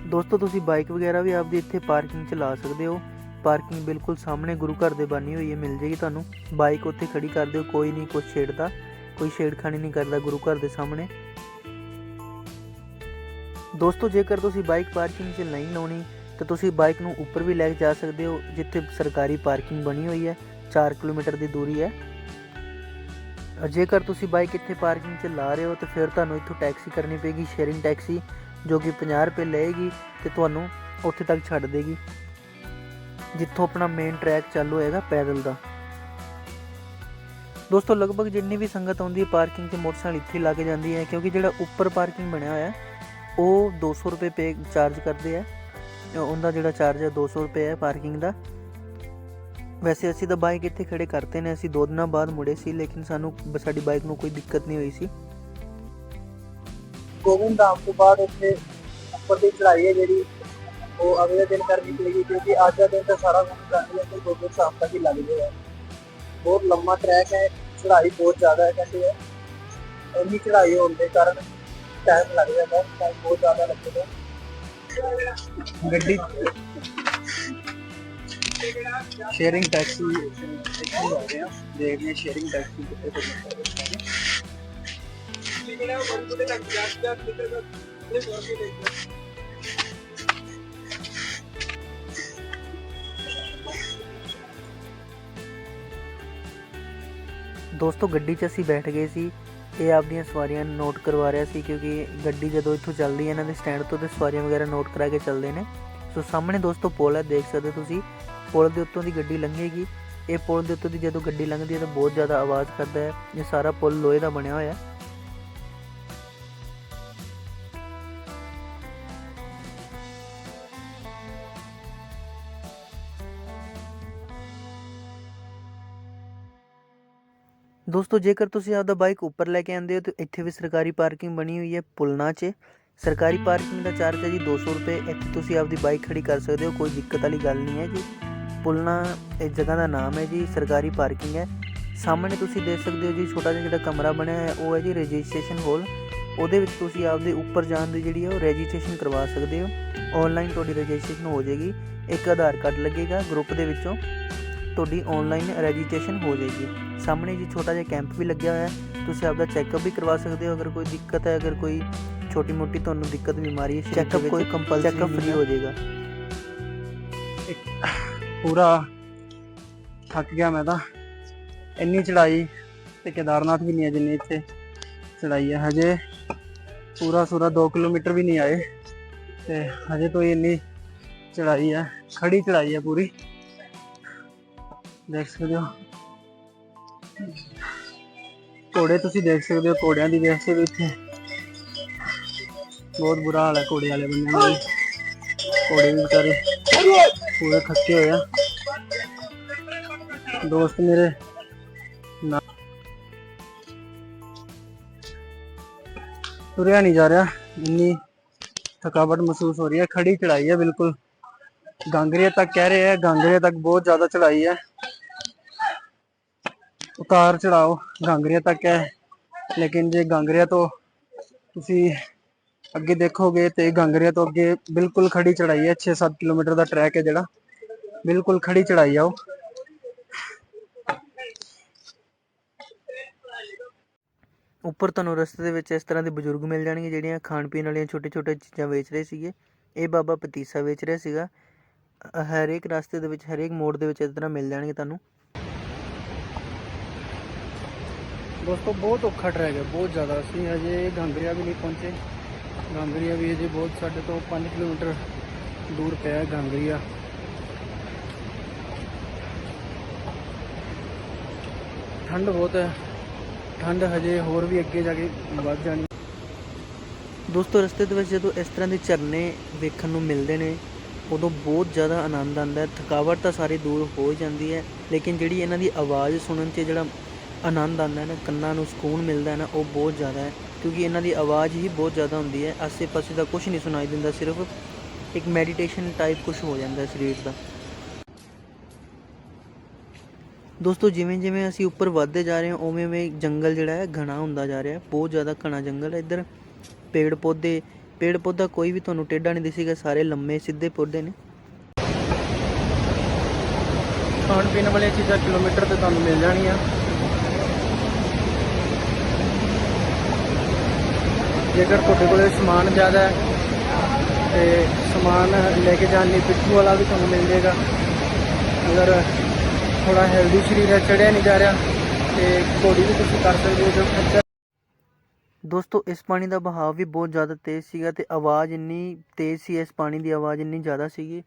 ਦੋਸਤੋ, ਤੁਸੀਂ ਬਾਈਕ ਵਗੈਰਾ ਵੀ ਆਪਦੀ ਇੱਥੇ ਪਾਰਕਿੰਗ 'ਚ ਲਾ ਸਕਦੇ ਹੋ। ਪਾਰਕਿੰਗ ਬਿਲਕੁਲ ਸਾਹਮਣੇ ਗੁਰੂ ਘਰ ਦੇ ਬਣੀ ਹੋਈ ਹੈ, ਮਿਲ ਜੇਗੀ ਤੁਹਾਨੂੰ। ਬਾਈਕ ਉੱਥੇ ਖੜੀ ਕਰ ਦਿਓ, ਕੋਈ ਨਹੀਂ, ਕੁਛ ਛੇੜਦਾ, ਕੋਈ ਛੇੜਖਾਨੀ ਨਹੀਂ ਕਰਦਾ ਗੁਰੂ ਘਰ ਦੇ ਸਾਹਮਣੇ। ਦੋਸਤੋ, ਜੇਕਰ ਤੁਸੀਂ ਬਾਈਕ ਪਾਰਕਿੰਗ 'ਚ ਨਹੀਂ ਲਾਉਣੀ, ਤਾਂ ਤੁਸੀਂ ਬਾਈਕ ਨੂੰ ਉੱਪਰ ਵੀ ਲੈ ਕੇ ਜਾ ਸਕਦੇ ਹੋ, ਜਿੱਥੇ ਸਰਕਾਰੀ ਪਾਰਕਿੰਗ ਬਣੀ ਹੋਈ ਹੈ। 4 ਕਿਲੋਮੀਟਰ ਦੀ ਦੂਰੀ ਹੈ। ਜੇਕਰ ਤੁਸੀਂ ਬਾਈਕ ਇੱਥੇ ਪਾਰਕਿੰਗ 'ਚ ਲਾ ਰਹੇ ਹੋ, ਤਾਂ ਫਿਰ ਤੁਹਾਨੂੰ ਇੱਥੋਂ ਟੈਕਸੀ ਕਰਨੀ ਪਏਗੀ ਸ਼ੇਅਰਿੰਗ ਟੈਕਸੀ ਜੋ ਕਿ 50 ਰੁਪਏ ਲਏਗੀ ਤੇ ਤੁਹਾਨੂੰ ਉੱਥੇ ਤੱਕ ਛੱਡ ਦੇਗੀ। ਜਿੱਥੋਂ ਆਪਣਾ ਮੇਨ ਟਰੈਕ ਚਾਲੂ ਹੋਏਗਾ ਪੈਦਲ ਦਾ। ਦੋਸਤੋ ਲਗਭਗ ਜਿੰਨੀ ਵੀ ਸੰਗਤ ਆਉਂਦੀ ਹੈ ਪਾਰਕਿੰਗ 'ਚ ਮੋਟਰਸਾਈਕਲ ਇੱਥੇ ਹੀ ਲਾ ਕੇ ਜਾਂਦੀ ਹੈ ਕਿਉਂਕਿ ਜਿਹੜਾ ਉੱਪਰ ਪਾਰਕਿੰਗ ਬਣਿਆ ਹੋਇਆ ਹੈ, ਉਹ 200 ਰੁਪਏ ਪੇ ਚਾਰਜ ਕਰਦੇ ਆ। ਉਹਦਾ ਜਿਹੜਾ ਚਾਰਜ ਹੈ 200 ਰੁਪਏ ਹੈ ਪਾਰਕਿੰਗ ਦਾ। ਵੈਸੇ ਅਸੀਂ ਤਾਂ ਬਾਈਕ ਇੱਥੇ ਖੜੇ ਕਰਤੇ ਨੇ ਅਸੀਂ ਦੋ ਦਿਨਾਂ ਬਾਅਦ ਮੁੜੇ ਸੀ ਲੇਕਿਨ ਸਾਨੂੰ ਸਾਡੀ ਬਾਈਕ ਨੂੰ ਕੋਈ ਦਿੱਕਤ ਨਹੀਂ ਹੋਈ ਸੀ। ਗੋਬਿੰਦ ਧਾਮ ਤੋਂ ਬਾਅਦ ਇੱਥੇ ਉੱਪਰ ਦੀ ਚੜਾਈ ਹੈ ਜਿਹੜੀ, ਉਹ ਅਗਲੇ ਦਿਨ ਕਰਨੀ ਪਏਗੀ ਕਿਉਂਕਿ ਅੱਜ ਦਾ ਦਿਨ ਤਾਂ ਸਾਰਾ ਕੰਮ ਕਰਨੀ ਹੈ ਤੇ ਗੋਬਿੰਦ ਸਾਹਿਬ ਤੱਕ ਹੀ ਲੱਗ ਜਾਏਗਾ ਬਹੁਤ ਲੰਮਾ ਟਰੈਕ ਹੈ ਚੜਾਈ ਬਹੁਤ ਜ਼ਿਆਦਾ ਹੈ ਕਹਿੰਦੇ ਹੈ ਇੰਨੀ ਚੜਾਈ ਹੋਣ ਦੇ ਕਾਰਨ ਟਾਈਮ ਲੱਗ ਜਾਂਦਾ ਟਾਈਮ ਬਹੁਤ ਜ਼ਿਆਦਾ ਲੱਗਦਾ ਗੱਡੀ ਸ਼ੇਅਰਿੰਗ ਟੈਕਸੀ ਇੱਥੇ ਜਾ ਰਹੇ ਹਾਂ, ਦੇਖਦੇ ਹਾਂ ਸ਼ੇਅਰਿੰਗ ਟੈਕਸੀ ਕਿੱਥੇ ਤੋਂ ਮਿਲਦਾ ਹੈ ਦੋਸਤੋ, ਗੱਡੀ 'ਚ ਅਸੀਂ ਬੈਠ ਗਏ ਸੀ। ਇਹ ਆਪਦੀਆਂ ਸਵਾਰੀਆਂ ਨੋਟ ਕਰਵਾ ਰਿਹਾ ਸੀ ਕਿਉਂਕਿ ਗੱਡੀ ਜਦੋਂ ਇੱਥੋਂ ਚੱਲਦੀ ਹੈ, ਇਹਨਾਂ ਦੇ ਸਟੈਂਡ ਤੋਂ ਤੇ ਸਵਾਰੀਆਂ ਵਗੈਰਾ ਨੋਟ ਕਰਾ ਕੇ ਚੱਲਦੇ ਨੇ। ਸੋ ਸਾਹਮਣੇ ਦੋਸਤੋ ਪੁਲ ਹੈ, ਦੇਖ ਸਕਦੇ ਹੋ ਤੁਸੀਂ। ਪੁਲ ਦੇ ਉੱਤੋਂ ਦੀ ਗੱਡੀ ਲੰਘੇਗੀ। ਇਹ ਪੁਲ ਦੇ ਉੱਤੋਂ ਦੀ ਜਦੋਂ ਗੱਡੀ ਲੰਘਦੀ ਹੈ ਤਾਂ ਬਹੁਤ ਜ਼ਿਆਦਾ ਆਵਾਜ਼ ਕਰਦਾ ਹੈ। ਇਹ ਸਾਰਾ ਪੁਲ ਲੋਹੇ ਦਾ ਬਣਿਆ ਹੋਇਆ ਹੈ। ਦੋਸਤੋ, ਜੇਕਰ ਤੁਸੀਂ ਆਪਦਾ ਬਾਈਕ ਉੱਪਰ ਲੈ ਕੇ ਆਉਂਦੇ ਹੋ, ਤਾਂ ਇੱਥੇ ਵੀ ਸਰਕਾਰੀ ਪਾਰਕਿੰਗ ਬਣੀ ਹੋਈ ਹੈ ਪੁਲਨਾ 'ਚ। ਸਰਕਾਰੀ ਪਾਰਕਿੰਗ ਦਾ ਚਾਰਜ ਹੈ ਜੀ 200 ਰੁਪਏ। ਇੱਥੇ ਤੁਸੀਂ ਆਪਦੀ ਬਾਈਕ ਖੜੀ ਕਰ ਸਕਦੇ ਹੋ, ਕੋਈ ਦਿੱਕਤ ਵਾਲੀ ਗੱਲ ਨਹੀਂ ਹੈ ਜੀ। ਪੁਲਨਾ ਇਸ ਜਗ੍ਹਾ ਦਾ ਨਾਮ ਹੈ ਜੀ, ਸਰਕਾਰੀ ਪਾਰਕਿੰਗ ਹੈ। ਸਾਹਮਣੇ ਤੁਸੀਂ ਦੇਖ ਸਕਦੇ ਹੋ ਜੀ, ਛੋਟਾ ਜਿਹਾ ਜਿਹੜਾ ਕਮਰਾ ਬਣਿਆ ਹੈ ਉਹ ਹੈ ਜੀ ਰਜਿਸਟ੍ਰੇਸ਼ਨ ਹਾਲ ਉਹਦੇ ਵਿੱਚ ਤੁਸੀਂ ਆਪਦੇ ਉੱਪਰ ਜਾਣ ਦੀ ਜਿਹੜੀ ਹੈ, ਉਹ ਰਜਿਸਟ੍ਰੇਸ਼ਨ ਕਰਵਾ ਸਕਦੇ ਹੋ। ਆਨਲਾਈਨ ਤੁਹਾਡੀ ਰਜਿਸਟ੍ਰੇਸ਼ਨ ਹੋ ਜਾਏਗੀ। ਇੱਕ ਆਧਾਰ ਕਾਰਡ ਲੱਗੇਗਾ ਗਰੁੱਪ ਦੇ ਵਿੱਚੋਂ। ਤੁਹਾਡੀ ਆਨਲਾਈਨ ਰਜਿਸਟ੍ਰੇਸ਼ਨ ਹੋ ਜਾਏਗੀ। ਸਾਹਮਣੇ ਜੀ ਛੋਟਾ ਜਿਹਾ ਕੈਂਪ ਵੀ ਲੱਗਿਆ ਹੋਇਆ ਹੈ। ਤੁਸੀਂ ਆਪਦਾ ਚੈੱਕਅਪ ਵੀ ਕਰਵਾ ਸਕਦੇ ਹੋ। ਅਗਰ ਕੋਈ ਦਿੱਕਤ ਹੈ ਅਗਰ ਕੋਈ ਛੋਟੀ ਮੋਟੀ ਤੁਹਾਨੂੰ ਦਿੱਕਤ ਬਿਮਾਰੀ ਹੈ ਚੈੱਕਅਪ ਕੋਈ ਕੰਪਲਸਰੀ ਚੈੱਕਅਪ ਫ੍ਰੀ ਹੋ। ਜਾਏਗਾ। ਪੂਰਾ ਥੱਕ ਗਿਆ ਮੈਂ ਤਾਂ। ਇੰਨੀ ਚੜਾਈ ਤੇ ਕੇਦਾਰਨਾਥ ਵੀ ਨਹੀਂ ਹੈ ਜਿੰਨੀ ਇੱਥੇ ਚੜਾਈ ਹੈ। ਹਜੇ ਪੂਰਾ ਸੂਰਾ 2 ਕਿਲੋਮੀਟਰ ਵੀ ਨਹੀਂ ਆਏ। ਤੇ ਹਜੇ ਤੋਂ ਇੰਨੀ ਚੜਾਈ ਹੈ। ਖੜੀ ਚੜਾਈ ਹੈ ਪੂਰੀ। ਦੇਖ ਸਕਦੇ ਹੋ। ਘੋੜੇ ਤੁਸੀਂ ਦੇਖ ਸਕਦੇ ਹੋ, ਘੋੜਿਆਂ ਦੀ ਵੈਸੇ ਵੀ ਇੱਥੇ। ਬਹੁਤ ਬੁਰਾ ਹਾਲ ਹੈ ਘੋੜੇ ਵਾਲੇ ਬੰਦਿਆਂ ਦਾ ਵੀ। ਘੋੜੇ ਵੀ ਵਿਚਾਰੇ ਪੂਰੇ ਥੱਕੇ ਹੋਏ ਆ। ਦੋਸਤ ਮੇਰੇ, ਨਾ ਤੁਰਿਆ ਨਹੀਂ ਜਾ ਰਿਹਾ। ਇੰਨੀ ਥਕਾਵਟ ਮਹਿਸੂਸ ਹੋ ਰਹੀ ਹੈ। ਖੜੀ ਚੜਾਈ ਹੈ ਬਿਲਕੁਲ। ਗਾਂਗਰੀਆ ਤੱਕ ਕਹਿ ਰਹੇ ਹੈ ਗਾਂਗਰੀਆ ਤੱਕ ਬਹੁਤ ਜ਼ਿਆਦਾ ਚੜਾਈ ਹੈ। ਉਤਾਰ ਚੜਾਓ, ਗਾਂਗਰੀਆ ਤੱਕ ਹੈ। ਲੇਕਿਨ ਜੇ ਗਾਂਗਰੀਆ ਤੋਂ ਤੁਸੀਂ ਅੱਗੇ ਦੇਖੋਗੇ ਤੇ ਗਾਂਗਰੀਆ ਤੋਂ ਅੱਗੇ ਬਿਲਕੁਲ ਖੜੀ ਚੜਾਈ ਹੈ। 6-7 ਕਿਲੋਮੀਟਰ ਦਾ ਟਰੈਕ ਹੈ ਜਿਹੜਾ। ਬਿਲਕੁਲ ਖੜੀ ਚੜਾਈ ਆ ਉਹ। ਉੱਪਰ ਤੁਹਾਨੂੰ ਰਸਤੇ ਦੇ ਵਿੱਚ ਇਸ ਤਰ੍ਹਾਂ ਦੇ ਬਜ਼ੁਰਗ ਮਿਲ ਜਾਣਗੇ ਜਿਹੜੀਆਂ ਖਾਣ ਪੀਣ ਵਾਲੀਆਂ ਛੋਟੇ ਛੋਟੇ ਚੀਜ਼ਾਂ ਵੇਚ ਰਹੇ ਸੀਗੇ। ਇਹ ਬਾਬਾ ਪਤੀਸਾ ਵੇਚ ਰਿਹਾ ਸੀਗਾ। ਹਰੇਕ ਰਸਤੇ ਦੇ ਵਿੱਚ, ਹਰੇਕ ਮੋੜ ਦੇ ਵਿੱਚ ਇਸ ਤਰ੍ਹਾਂ ਮਿਲ ਜਾਣਗੇ ਤੁਹਾਨੂੰ। ਦੋਸਤੋ, ਬਹੁਤ ਔਖਾ ਟਰੈਕ ਹੈ, ਬਹੁਤ ਜ਼ਿਆਦਾ। ਅਸੀਂ ਹਜੇ ਗਾਂਗਰੀਆ ਵੀ ਨਹੀਂ ਪਹੁੰਚੇ। ਗਾਂਗਰੀਆ ਵੀ ਹਜੇ ਬਹੁਤ ਸਾਡੇ ਤੋਂ 5 ਕਿਲੋਮੀਟਰ ਦੂਰ ਪਿਆ ਹੈ ਗਾਂਗਰੀਆ ਠੰਡ ਬਹੁਤ ਹੈ। ਠੰਡ ਹਜੇ ਹੋਰ ਵੀ ਅੱਗੇ ਜਾ ਕੇ ਵੱਧ ਜਾਣੀ। ਦੋਸਤੋ, ਰਸਤੇ ਦੇ ਵਿੱਚ ਜਦੋਂ ਇਸ ਤਰ੍ਹਾਂ ਦੇ ਝਰਨੇ ਵੇਖਣ ਨੂੰ ਮਿਲਦੇ ਨੇ, ਉਦੋਂ ਬਹੁਤ ਜ਼ਿਆਦਾ ਆਨੰਦ ਆਉਂਦਾ ਹੈ। ਥਕਾਵਟ ਤਾਂ ਸਾਰੀ ਦੂਰ ਹੋ ਹੀ ਜਾਂਦੀ ਹੈ, ਲੇਕਿਨ ਜਿਹੜੀ ਇਹਨਾਂ ਦੀ ਆਵਾਜ਼ ਸੁਣਨ 'ਚ ਜਿਹੜਾ ਆਨੰਦ ਆਉਂਦਾ ਹੈ ਨਾ, ਕੰਨਾਂ ਨੂੰ ਸਕੂਨ ਮਿਲਦਾ ਹੈ ਨਾ, ਉਹ ਬਹੁਤ ਜ਼ਿਆਦਾ ਹੈ, ਕਿਉਂਕਿ ਇਹਨਾਂ ਦੀ ਆਵਾਜ਼ ਹੀ ਬਹੁਤ ਜ਼ਿਆਦਾ ਹੁੰਦੀ ਹੈ, ਆਸੇ-ਪਾਸੇ ਦਾ ਕੁਝ ਨਹੀਂ ਸੁਣਾਈ ਦਿੰਦਾ, ਸਿਰਫ ਇੱਕ ਮੈਡੀਟੇਸ਼ਨ ਟਾਈਪ ਕੁਝ ਹੋ ਜਾਂਦਾ ਹੈ ਸਰੀਰ ਦਾ। ਦੋਸਤੋ ਜਿਵੇਂ ਜਿਵੇਂ ਅਸੀਂ ਉੱਪਰ ਵੱਧਦੇ ਜਾ ਰਹੇ ਹਾਂ ਉਵੇਂ ਉਵੇਂ ਜੰਗਲ ਜਿਹੜਾ ਹੈ ਘਣਾ ਹੁੰਦਾ ਜਾ ਰਿਹਾ ਹੈ, ਬਹੁਤ ਜ਼ਿਆਦਾ ਘਣਾ ਜੰਗਲ ਹੈ, ਇੱਧਰ ਪੇੜ ਪੌਦੇ ਪੇੜ ਪੌਦਾ ਕੋਈ ਵੀ ਤੁਹਾਨੂੰ ਟੇਢਾ ਨਹੀਂ ਦਿਸੇਗਾ, ਸਾਰੇ ਲੰਮੇ ਸਿੱਧੇ ਪੌਦੇ ਨੇ। ਖਾਣ ਪੀਣ ਵਾਲੀਆਂ ਚੀਜ਼ਾਂ ਕਿਲੋਮੀਟਰ ਤੇ ਤੁਹਾਨੂੰ ਮਿਲ ਜਾਣੀਆਂ। ਜੇਕਰ ਤੁਹਾਡੇ ਕੋਲ ਸਮਾਨ ਜ਼ਿਆਦਾ ਹੈ ਤੇ ਸਮਾਨ ਲੈ ਕੇ ਜਾਣ ਲਈ ਪਿੱਠੂ ਵਾਲਾ ਵੀ ਤੁਹਾਨੂੰ ਮਿਲ ਜਾਏਗਾ। ਅਗਰ ਥੋੜਾ ਹੈਲਦੀ ਸਰੀਰ ਹੈ, ਚੜਿਆ ਨਹੀਂ ਜਾ ਰਿਹਾ, ਤੇ ਘੋੜੀ ਵੀ ਤੁਸੀਂ ਕਰ ਸਕਦੇ ਹੋ ਜੋ ਦੋਸਤੋ, ਇਸ ਪਾਣੀ ਦਾ ਬਹਾਵ ਵੀ ਬਹੁਤ ਜ਼ਿਆਦਾ ਤੇਜ਼ ਸੀਗਾ ਤੇ ਆਵਾਜ਼ ਇੰਨੀ ਤੇਜ਼ ਸੀ, ਇਸ ਪਾਣੀ ਦੀ ਆਵਾਜ਼ ਇੰਨੀ ਜ਼ਿਆਦਾ ਸੀਗੀ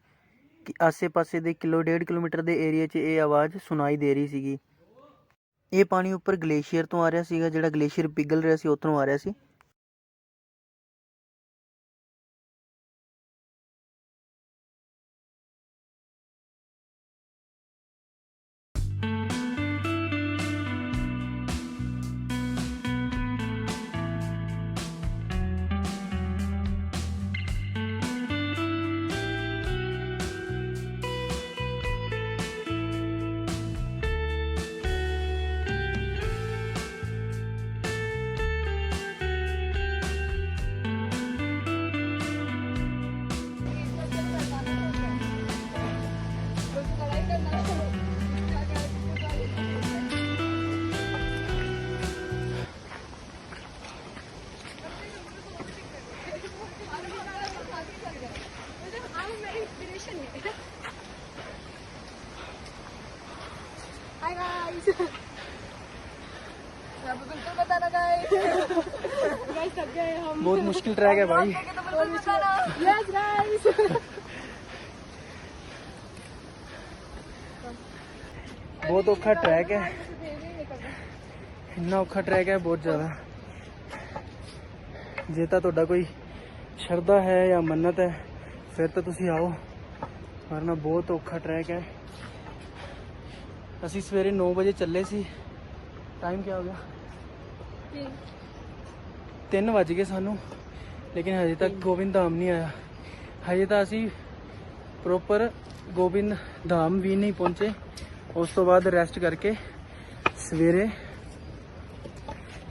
ਕਿ ਆਸੇ-ਪਾਸੇ ਦੇ ਕਿਲੋ, ਡੇਢ ਕਿਲੋਮੀਟਰ ਦੇ ਏਰੀਆ 'ਚ ਇਹ ਆਵਾਜ਼ ਸੁਣਾਈ ਦੇ ਰਹੀ ਸੀਗੀ। ਇਹ ਪਾਣੀ ਉੱਪਰ ਗਲੇਸ਼ੀਅਰ ਤੋਂ ਆ ਰਿਹਾ ਸੀਗਾ, ਜਿਹੜਾ ਗਲੇਸ਼ੀਅਰ ਪਿਘਲ ਰਿਹਾ ਸੀ, ਉੱਥੋਂ ਆ ਰਿਹਾ ਸੀ। गए हम ਬਹੁਤ ਮੁਸ਼ਕਿਲ ट्रैक है भाई तो बिल्कुल बताना यस गाइस ਬਹੁਤ ਔਖਾ ਟਰੈਕ ਹੈ ਇੰਨਾ ਔਖਾ ਟਰੈਕ ਹੈ ਬਹੁਤ ਜ਼ਿਆਦਾ ਜੇ ਤਾਂ ਤੁਹਾਡਾ ਕੋਈ ਸ਼ਰਧਾ ਹੈ ਜਾਂ ਮੰਨਤ ਹੈ ਫਿਰ ਤਾਂ ਤੁਸੀਂ ਆਓ ਵਰਨਾ ਬਹੁਤ ਔਖਾ ਟਰੈਕ ਹੈ ਅਸੀਂ ਸਵੇਰੇ 9 ਵਜੇ ਚੱਲੇ ਸੀ ਟਾਈਮ ਕੀ ਹੋ ਗਿਆ 3 ਵਜ ਗਏ ਸਾਨੂੰ, ਲੇਕਿਨ ਹਜੇ ਤੱਕ ਗੋਬਿੰਦ ਧਾਮ ਨਹੀਂ ਆਇਆ। ਹਜੇ ਤਾਂ ਅਸੀਂ ਪ੍ਰੋਪਰ ਗੋਬਿੰਦ ਧਾਮ ਵੀ ਨਹੀਂ ਪਹੁੰਚੇ। ਉਸ ਤੋਂ ਬਾਅਦ ਰੈਸਟ ਕਰਕੇ ਸਵੇਰੇ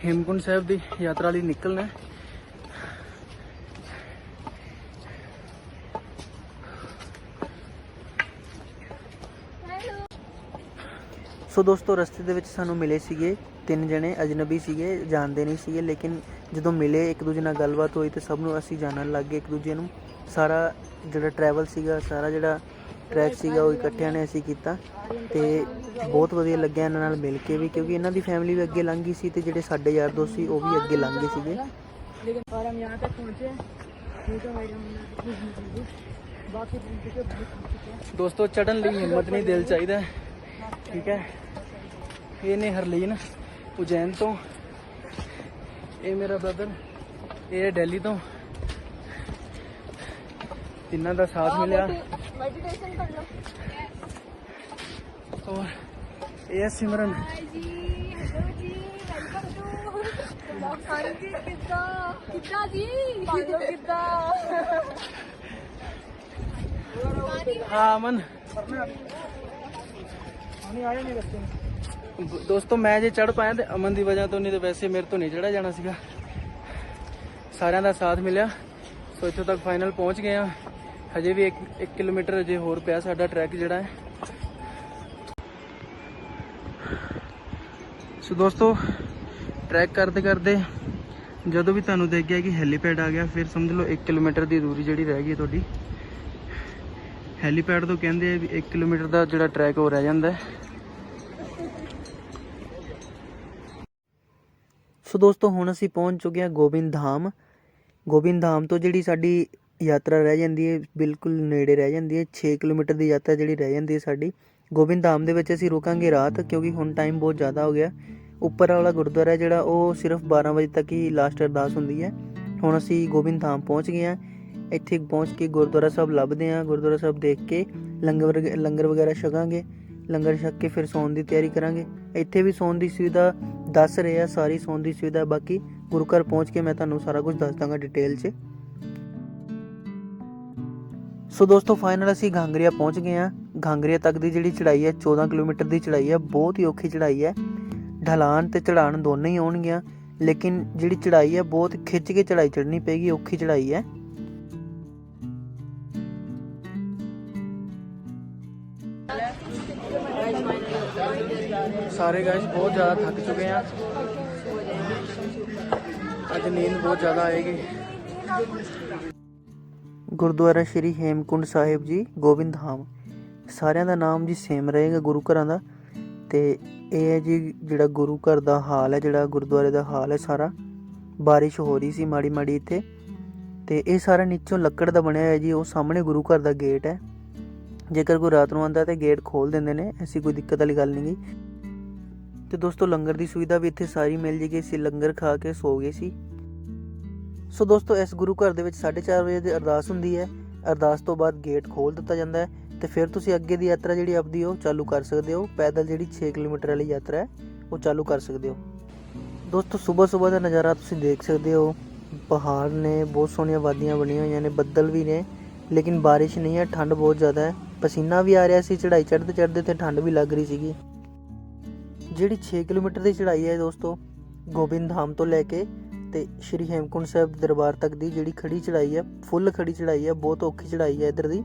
ਹੇਮਕੁੰਡ ਸਾਹਿਬ ਦੀ ਯਾਤਰਾ ਲਈ ਨਿਕਲਣਾ ਸੋ ਦੋਸਤੋ ਰਸਤੇ ਦੇ ਵਿੱਚ ਸਾਨੂੰ ਮਿਲੇ ਸੀਗੇ ਤਿੰਨ ਜਣੇ ਅਜਨਬੀ ਸੀਗੇ ਜਾਣਦੇ ਨਹੀਂ ਸੀਗੇ ਲੇਕਿਨ ਜਦੋਂ ਮਿਲੇ ਇੱਕ ਦੂਜੇ ਨਾਲ ਗੱਲਬਾਤ ਹੋਈ ਤੇ ਸਭ ਨੂੰ ਅਸੀਂ ਜਾਣਨ ਲੱਗ ਗਏ ਇੱਕ ਦੂਜੇ ਨੂੰ। ਸਾਰਾ ਜਿਹੜਾ ਟਰੈਵਲ ਸੀਗਾ ਸਾਰਾ ਜਿਹੜਾ ਟਰੈਕ ਸੀਗਾ ਉਹ ਇਕੱਠਿਆਂ ਨੇ ਅਸੀਂ ਕੀਤਾ ਤੇ ਬਹੁਤ ਵਧੀਆ ਲੱਗਿਆ ਇਹਨਾਂ ਨਾਲ ਮਿਲ ਕੇ ਵੀ ਕਿਉਂਕਿ ਇਹਨਾਂ ਦੀ ਫੈਮਿਲੀ ਵੀ ਅੱਗੇ ਲੰਘ ਗਈ ਸੀ ਤੇ ਜਿਹੜੇ ਸਾਡੇ ਯਾਰ ਦੋਸਤ ਸੀ ਉਹ ਵੀ ਅੱਗੇ ਲੰਘ ਗਏ ਸੀਗੇ। ਬਾਕੀ ਦੋਸਤੋ ਚੜਨ ਲਈ ਹਿੰਮਤ ਨਹੀਂ ਦਿਲ ਚਾਹੀਦਾ ਠੀਕ ਹੈ। ਇਹ ਨੇ ਹਰਲੀਨ ਉਜੈਨ ਤੋਂ। ਇਹ ਮੇਰਾ ਬ੍ਰਦਰ ਇਹ ਦਿੱਲੀ ਤੋਂ। ਇਹਨਾਂ ਦਾ ਸਾਥ ਮਿਲਿਆ। ਮੈਡੀਟੇਸ਼ਨ ਕਰ ਲਓ। ਔਰ ਇਹ ਹੈ ਸਿਮਰਨ। ਹਾਂਜੀ ਕਿੱਦਾਂ? ਹਾਂ ਮਨ ਦੋਸਤੋ ਮੈਂ ਜੇ ਚੜ ਪਾਇਆ ਤੇ ਅਮਨ ਦੀ ਵਜ੍ਹਾ ਤੋਂ ਨਹੀਂ ਤੇ ਵੈਸੇ ਮੇਰੇ ਤੋਂ ਨਹੀਂ ਚੜਾ ਜਾਣਾ ਸੀਗਾ। ਸਾਰਿਆਂ ਦਾ ਸਾਥ ਮਿਲਿਆ। ਸੋ ਇੱਥੋਂ ਤੱਕ ਫਾਈਨਲ ਪਹੁੰਚ ਗਏ ਆ। ਹਜੇ ਵੀ 1 ਕਿਲੋਮੀਟਰ ਅਜੇ ਹੋਰ ਪਿਆ ਸਾਡਾ ਟਰੈਕ ਜਿਹੜਾ ਹੈ। ਸੋ ਦੋਸਤੋ ਟਰੈਕ ਕਰਦੇ ਕਰਦੇ ਜਦੋਂ ਵੀ ਤੁਹਾਨੂੰ ਦੇਖ ਗਿਆ ਕਿ ਹੈਲੀਪੈਡ ਆ ਗਿਆ, ਫਿਰ ਸਮਝ ਲਓ 1 ਕਿਲੋਮੀਟਰ ਦੀ ਦੂਰੀ ਜਿਹੜੀ ਰਹਿ ਗਈ ਤੁਹਾਡੀ। ਹੈਲੀਪੈਡ ਤੋਂ ਕਹਿੰਦੇ ਆ ਵੀ 1 ਕਿਲੋਮੀਟਰ ਦਾ ਜਿਹੜਾ ਟਰੈਕ ਹੋ ਰਹਿ ਜਾਂਦਾ ਸੋ ਦੋਸਤੋ, ਹੁਣ ਅਸੀਂ ਪਹੁੰਚ ਚੁੱਕੇ ਹਾਂ ਗੋਬਿੰਦ ਧਾਮ। ਗੋਬਿੰਦ ਧਾਮ ਤੋਂ ਜਿਹੜੀ ਸਾਡੀ ਯਾਤਰਾ ਰਹਿ ਜਾਂਦੀ ਹੈ, ਬਿਲਕੁਲ ਨੇੜੇ ਰਹਿ ਜਾਂਦੀ ਹੈ। 6 ਕਿਲੋਮੀਟਰ ਦੀ ਯਾਤਰਾ ਜਿਹੜੀ ਰਹਿ ਜਾਂਦੀ ਹੈ ਸਾਡੀ। ਗੋਬਿੰਦ ਧਾਮ ਦੇ ਵਿੱਚ ਅਸੀਂ ਰੁਕਾਂਗੇ ਰਾਤ, ਕਿਉਂਕਿ ਹੁਣ ਟਾਈਮ ਬਹੁਤ ਜ਼ਿਆਦਾ ਹੋ ਗਿਆ। ਉੱਪਰ ਵਾਲਾ ਗੁਰਦੁਆਰਾ ਜਿਹੜਾ, ਉਹ ਸਿਰਫ 12 ਵਜੇ ਤੱਕ ਹੀ ਲਾਸਟ ਅਰਦਾਸ ਹੁੰਦੀ ਹੈ। ਹੁਣ ਅਸੀਂ ਗੋਬਿੰਦ ਧਾਮ ਪਹੁੰਚ ਗਏ ਹਾਂ। ਇੱਥੇ ਪਹੁੰਚ ਕੇ ਗੁਰਦੁਆਰਾ ਸਾਹਿਬ ਲੱਭਦੇ ਹਾਂ। ਗੁਰਦੁਆਰਾ ਸਾਹਿਬ ਦੇਖ ਕੇ ਲੰਗਰ ਵਰਗ- ਲੰਗਰ ਵਗੈਰਾ ਛਕਾਂਗੇ। ਲੰਗਰ ਛਕ ਕੇ ਫਿਰ ਸੌਣ ਦੀ ਤਿਆਰੀ ਕਰਾਂਗੇ। ਇੱਥੇ ਵੀ ਸੌਣ ਦੀ ਸੁਵਿਧਾ ਦੱਸ ਰਹੇ ਆ, ਸਾਰੀ ਸੌਣ ਦੀ ਸੁਵਿਧਾ। ਬਾਕੀ ਗੁਰੂ ਘਰ ਪਹੁੰਚ ਕੇ ਮੈਂ ਤੁਹਾਨੂੰ ਸਾਰਾ ਕੁਝ ਦੱਸ ਦਾਂਗਾ ਡਿਟੇਲ 'ਚ। ਸੋ ਦੋਸਤੋ ਫਾਈਨਲ ਅਸੀਂ ਗਾਂਗਰੀਆ ਪਹੁੰਚ ਗਏ ਹਾਂ। ਗਾਂਗਰੀਆ ਤੱਕ ਦੀ ਜਿਹੜੀ ਚੜ੍ਹਾਈ ਹੈ 14 ਕਿਲੋਮੀਟਰ ਦੀ ਚੜ੍ਹਾਈ ਹੈ। ਬਹੁਤ ਹੀ ਔਖੀ ਚੜ੍ਹਾਈ ਹੈ। ਢਲਾਨ ਤੇ ਚੜਾਣ ਦੋਨੇ ਹੀ ਆਉਣਗੀਆਂ। ਲੇਕਿਨ ਜਿਹੜੀ ਚੜ੍ਹਾਈ ਹੈ, ਬਹੁਤ ਖਿੱਚ ਕੇ ਚੜ੍ਹਾਈ ਚੜ੍ਹਨੀ ਪਏਗੀ। ਔਖੀ ਚੜ੍ਹਾਈ ਹੈ। ਸਾਰੇ ਗਾਇਸ ਬਹੁਤ ਜ਼ਿਆਦਾ ਥੱਕ ਚੁੱਕੇ ਆ। ਅੱਜ ਨੀਂਦ ਬਹੁਤ ਜ਼ਿਆਦਾ ਆਏਗੀ। ਗੁਰਦੁਆਰਾ ਸ਼੍ਰੀ ਹੇਮਕੁੰਡ ਸਾਹਿਬ ਜੀ, ਗੋਬਿੰਦ ਧਾਮ। ਸਾਰਿਆਂ ਦਾ ਨਾਮ ਜੀ ਸੇਮ ਰਹੇਗਾ ਗੁਰੂ ਘਰਾਂ ਦਾ। ਤੇ ਇਹ ਹੈ ਜੀ ਜਿਹੜਾ ਗੁਰੂ ਘਰ ਦਾ ਹਾਲ ਹੈ, ਜਿਹੜਾ ਗੁਰਦੁਆਰੇ ਦਾ ਹਾਲ ਹੈ ਸਾਰਾ। ਬਾਰਿਸ਼ ਹੋ ਰਹੀ ਸੀ ਮਾੜੀ ਮਾੜੀ ਇੱਥੇ। ਤੇ ਇਹ ਸਾਰਾ ਨੀਚੋਂ ਲੱਕੜ ਦਾ ਬਣਿਆ ਹੋਇਆ ਜੀ, ਉਹ ਸਾਹਮਣੇ ਗੁਰੂ ਘਰ ਦਾ ਗੇਟ ਹੈ। ਜੇਕਰ ਕੋਈ ਰਾਤ ਨੂੰ ਆਂਦਾ ਤੇ ਗੇਟ ਖੋਲ ਦਿੰਦੇ ਨੇ, ਐਸੀ ਕੋਈ ਦਿੱਕਤ ਵਾਲੀ ਗੱਲ ਨਹੀਂ ਗੀ। ਤੇ ਦੋਸਤੋ, ਲੰਗਰ ਦੀ ਸੁਵਿਧਾ ਵੀ ਇੱਥੇ ਸਾਰੀ ਮਿਲ ਜੇਗੀ। ਅਸੀਂ ਲੰਗਰ ਖਾ ਕੇ ਸੋ ਗਏ ਸੀ। ਸੋ ਦੋਸਤੋ, ਇਸ ਗੁਰੂ ਘਰ ਦੇ ਵਿੱਚ 4:30 ਵਜੇ ਦੀ ਅਰਦਾਸ ਹੁੰਦੀ ਹੈ। ਅਰਦਾਸ ਤੋਂ ਬਾਅਦ ਗੇਟ ਖੋਲ ਦਿੱਤਾ ਜਾਂਦਾ ਹੈ ਤੇ ਫਿਰ ਤੁਸੀਂ ਅੱਗੇ ਦੀ ਯਾਤਰਾ ਜਿਹੜੀ ਆਪਦੀ ਉਹ ਚਾਲੂ ਕਰ ਸਕਦੇ ਹੋ। ਪੈਦਲ ਜਿਹੜੀ 6 ਕਿਲੋਮੀਟਰ ਵਾਲੀ ਯਾਤਰਾ ਹੈ, ਉਹ ਚਾਲੂ ਕਰ ਸਕਦੇ ਹੋ। ਦੋਸਤੋ ਸਵੇਰ ਸਵੇਰ ਦਾ ਨਜ਼ਾਰਾ ਤੁਸੀਂ ਦੇਖ ਸਕਦੇ ਹੋ। ਪਹਾੜ ਨੇ, ਬਹੁਤ ਸੋਹਣੀਆਂ ਵਾਦੀਆਂ ਬਣੀਆਂ ਹੋਈਆਂ ਨੇ, ਬੱਦਲ ਵੀ ਨੇ, ਲੇਕਿਨ ਬਾਰਿਸ਼ ਨਹੀਂ ਹੈ, ਠੰਡ ਬਹੁਤ ਜ਼ਿਆਦਾ ਹੈ। ਪਸੀਨਾ ਵੀ ਆ ਰਿਹਾ ਸੀ ਚੜਾਈ ਚੜ੍ਹਦੇ ਚੜ੍ਹਦੇ ਤੇ ਠੰਡ ਵੀ ਲੱਗ ਰਹੀ ਸੀਗੀ। ਜਿਹੜੀ 6 ਕਿਲੋਮੀਟਰ ਦੀ ਚੜ੍ਹਾਈ ਹੈ ਦੋਸਤੋ, ਗੋਬਿੰਦ ਧਾਮ ਤੋਂ ਲੈ ਕੇ ਤੇ ਸ਼੍ਰੀ ਹੇਮਕੁੰਟ ਸਾਹਿਬ ਦਰਬਾਰ ਤੱਕ ਦੀ ਜਿਹੜੀ ਖੜੀ ਚੜ੍ਹਾਈ ਹੈ, ਫੁੱਲ ਖੜੀ ਚੜ੍ਹਾਈ ਹੈ, ਬਹੁਤ ਔਖੀ ਚੜ੍ਹਾਈ ਹੈ ਇੱਧਰ ਦੀ।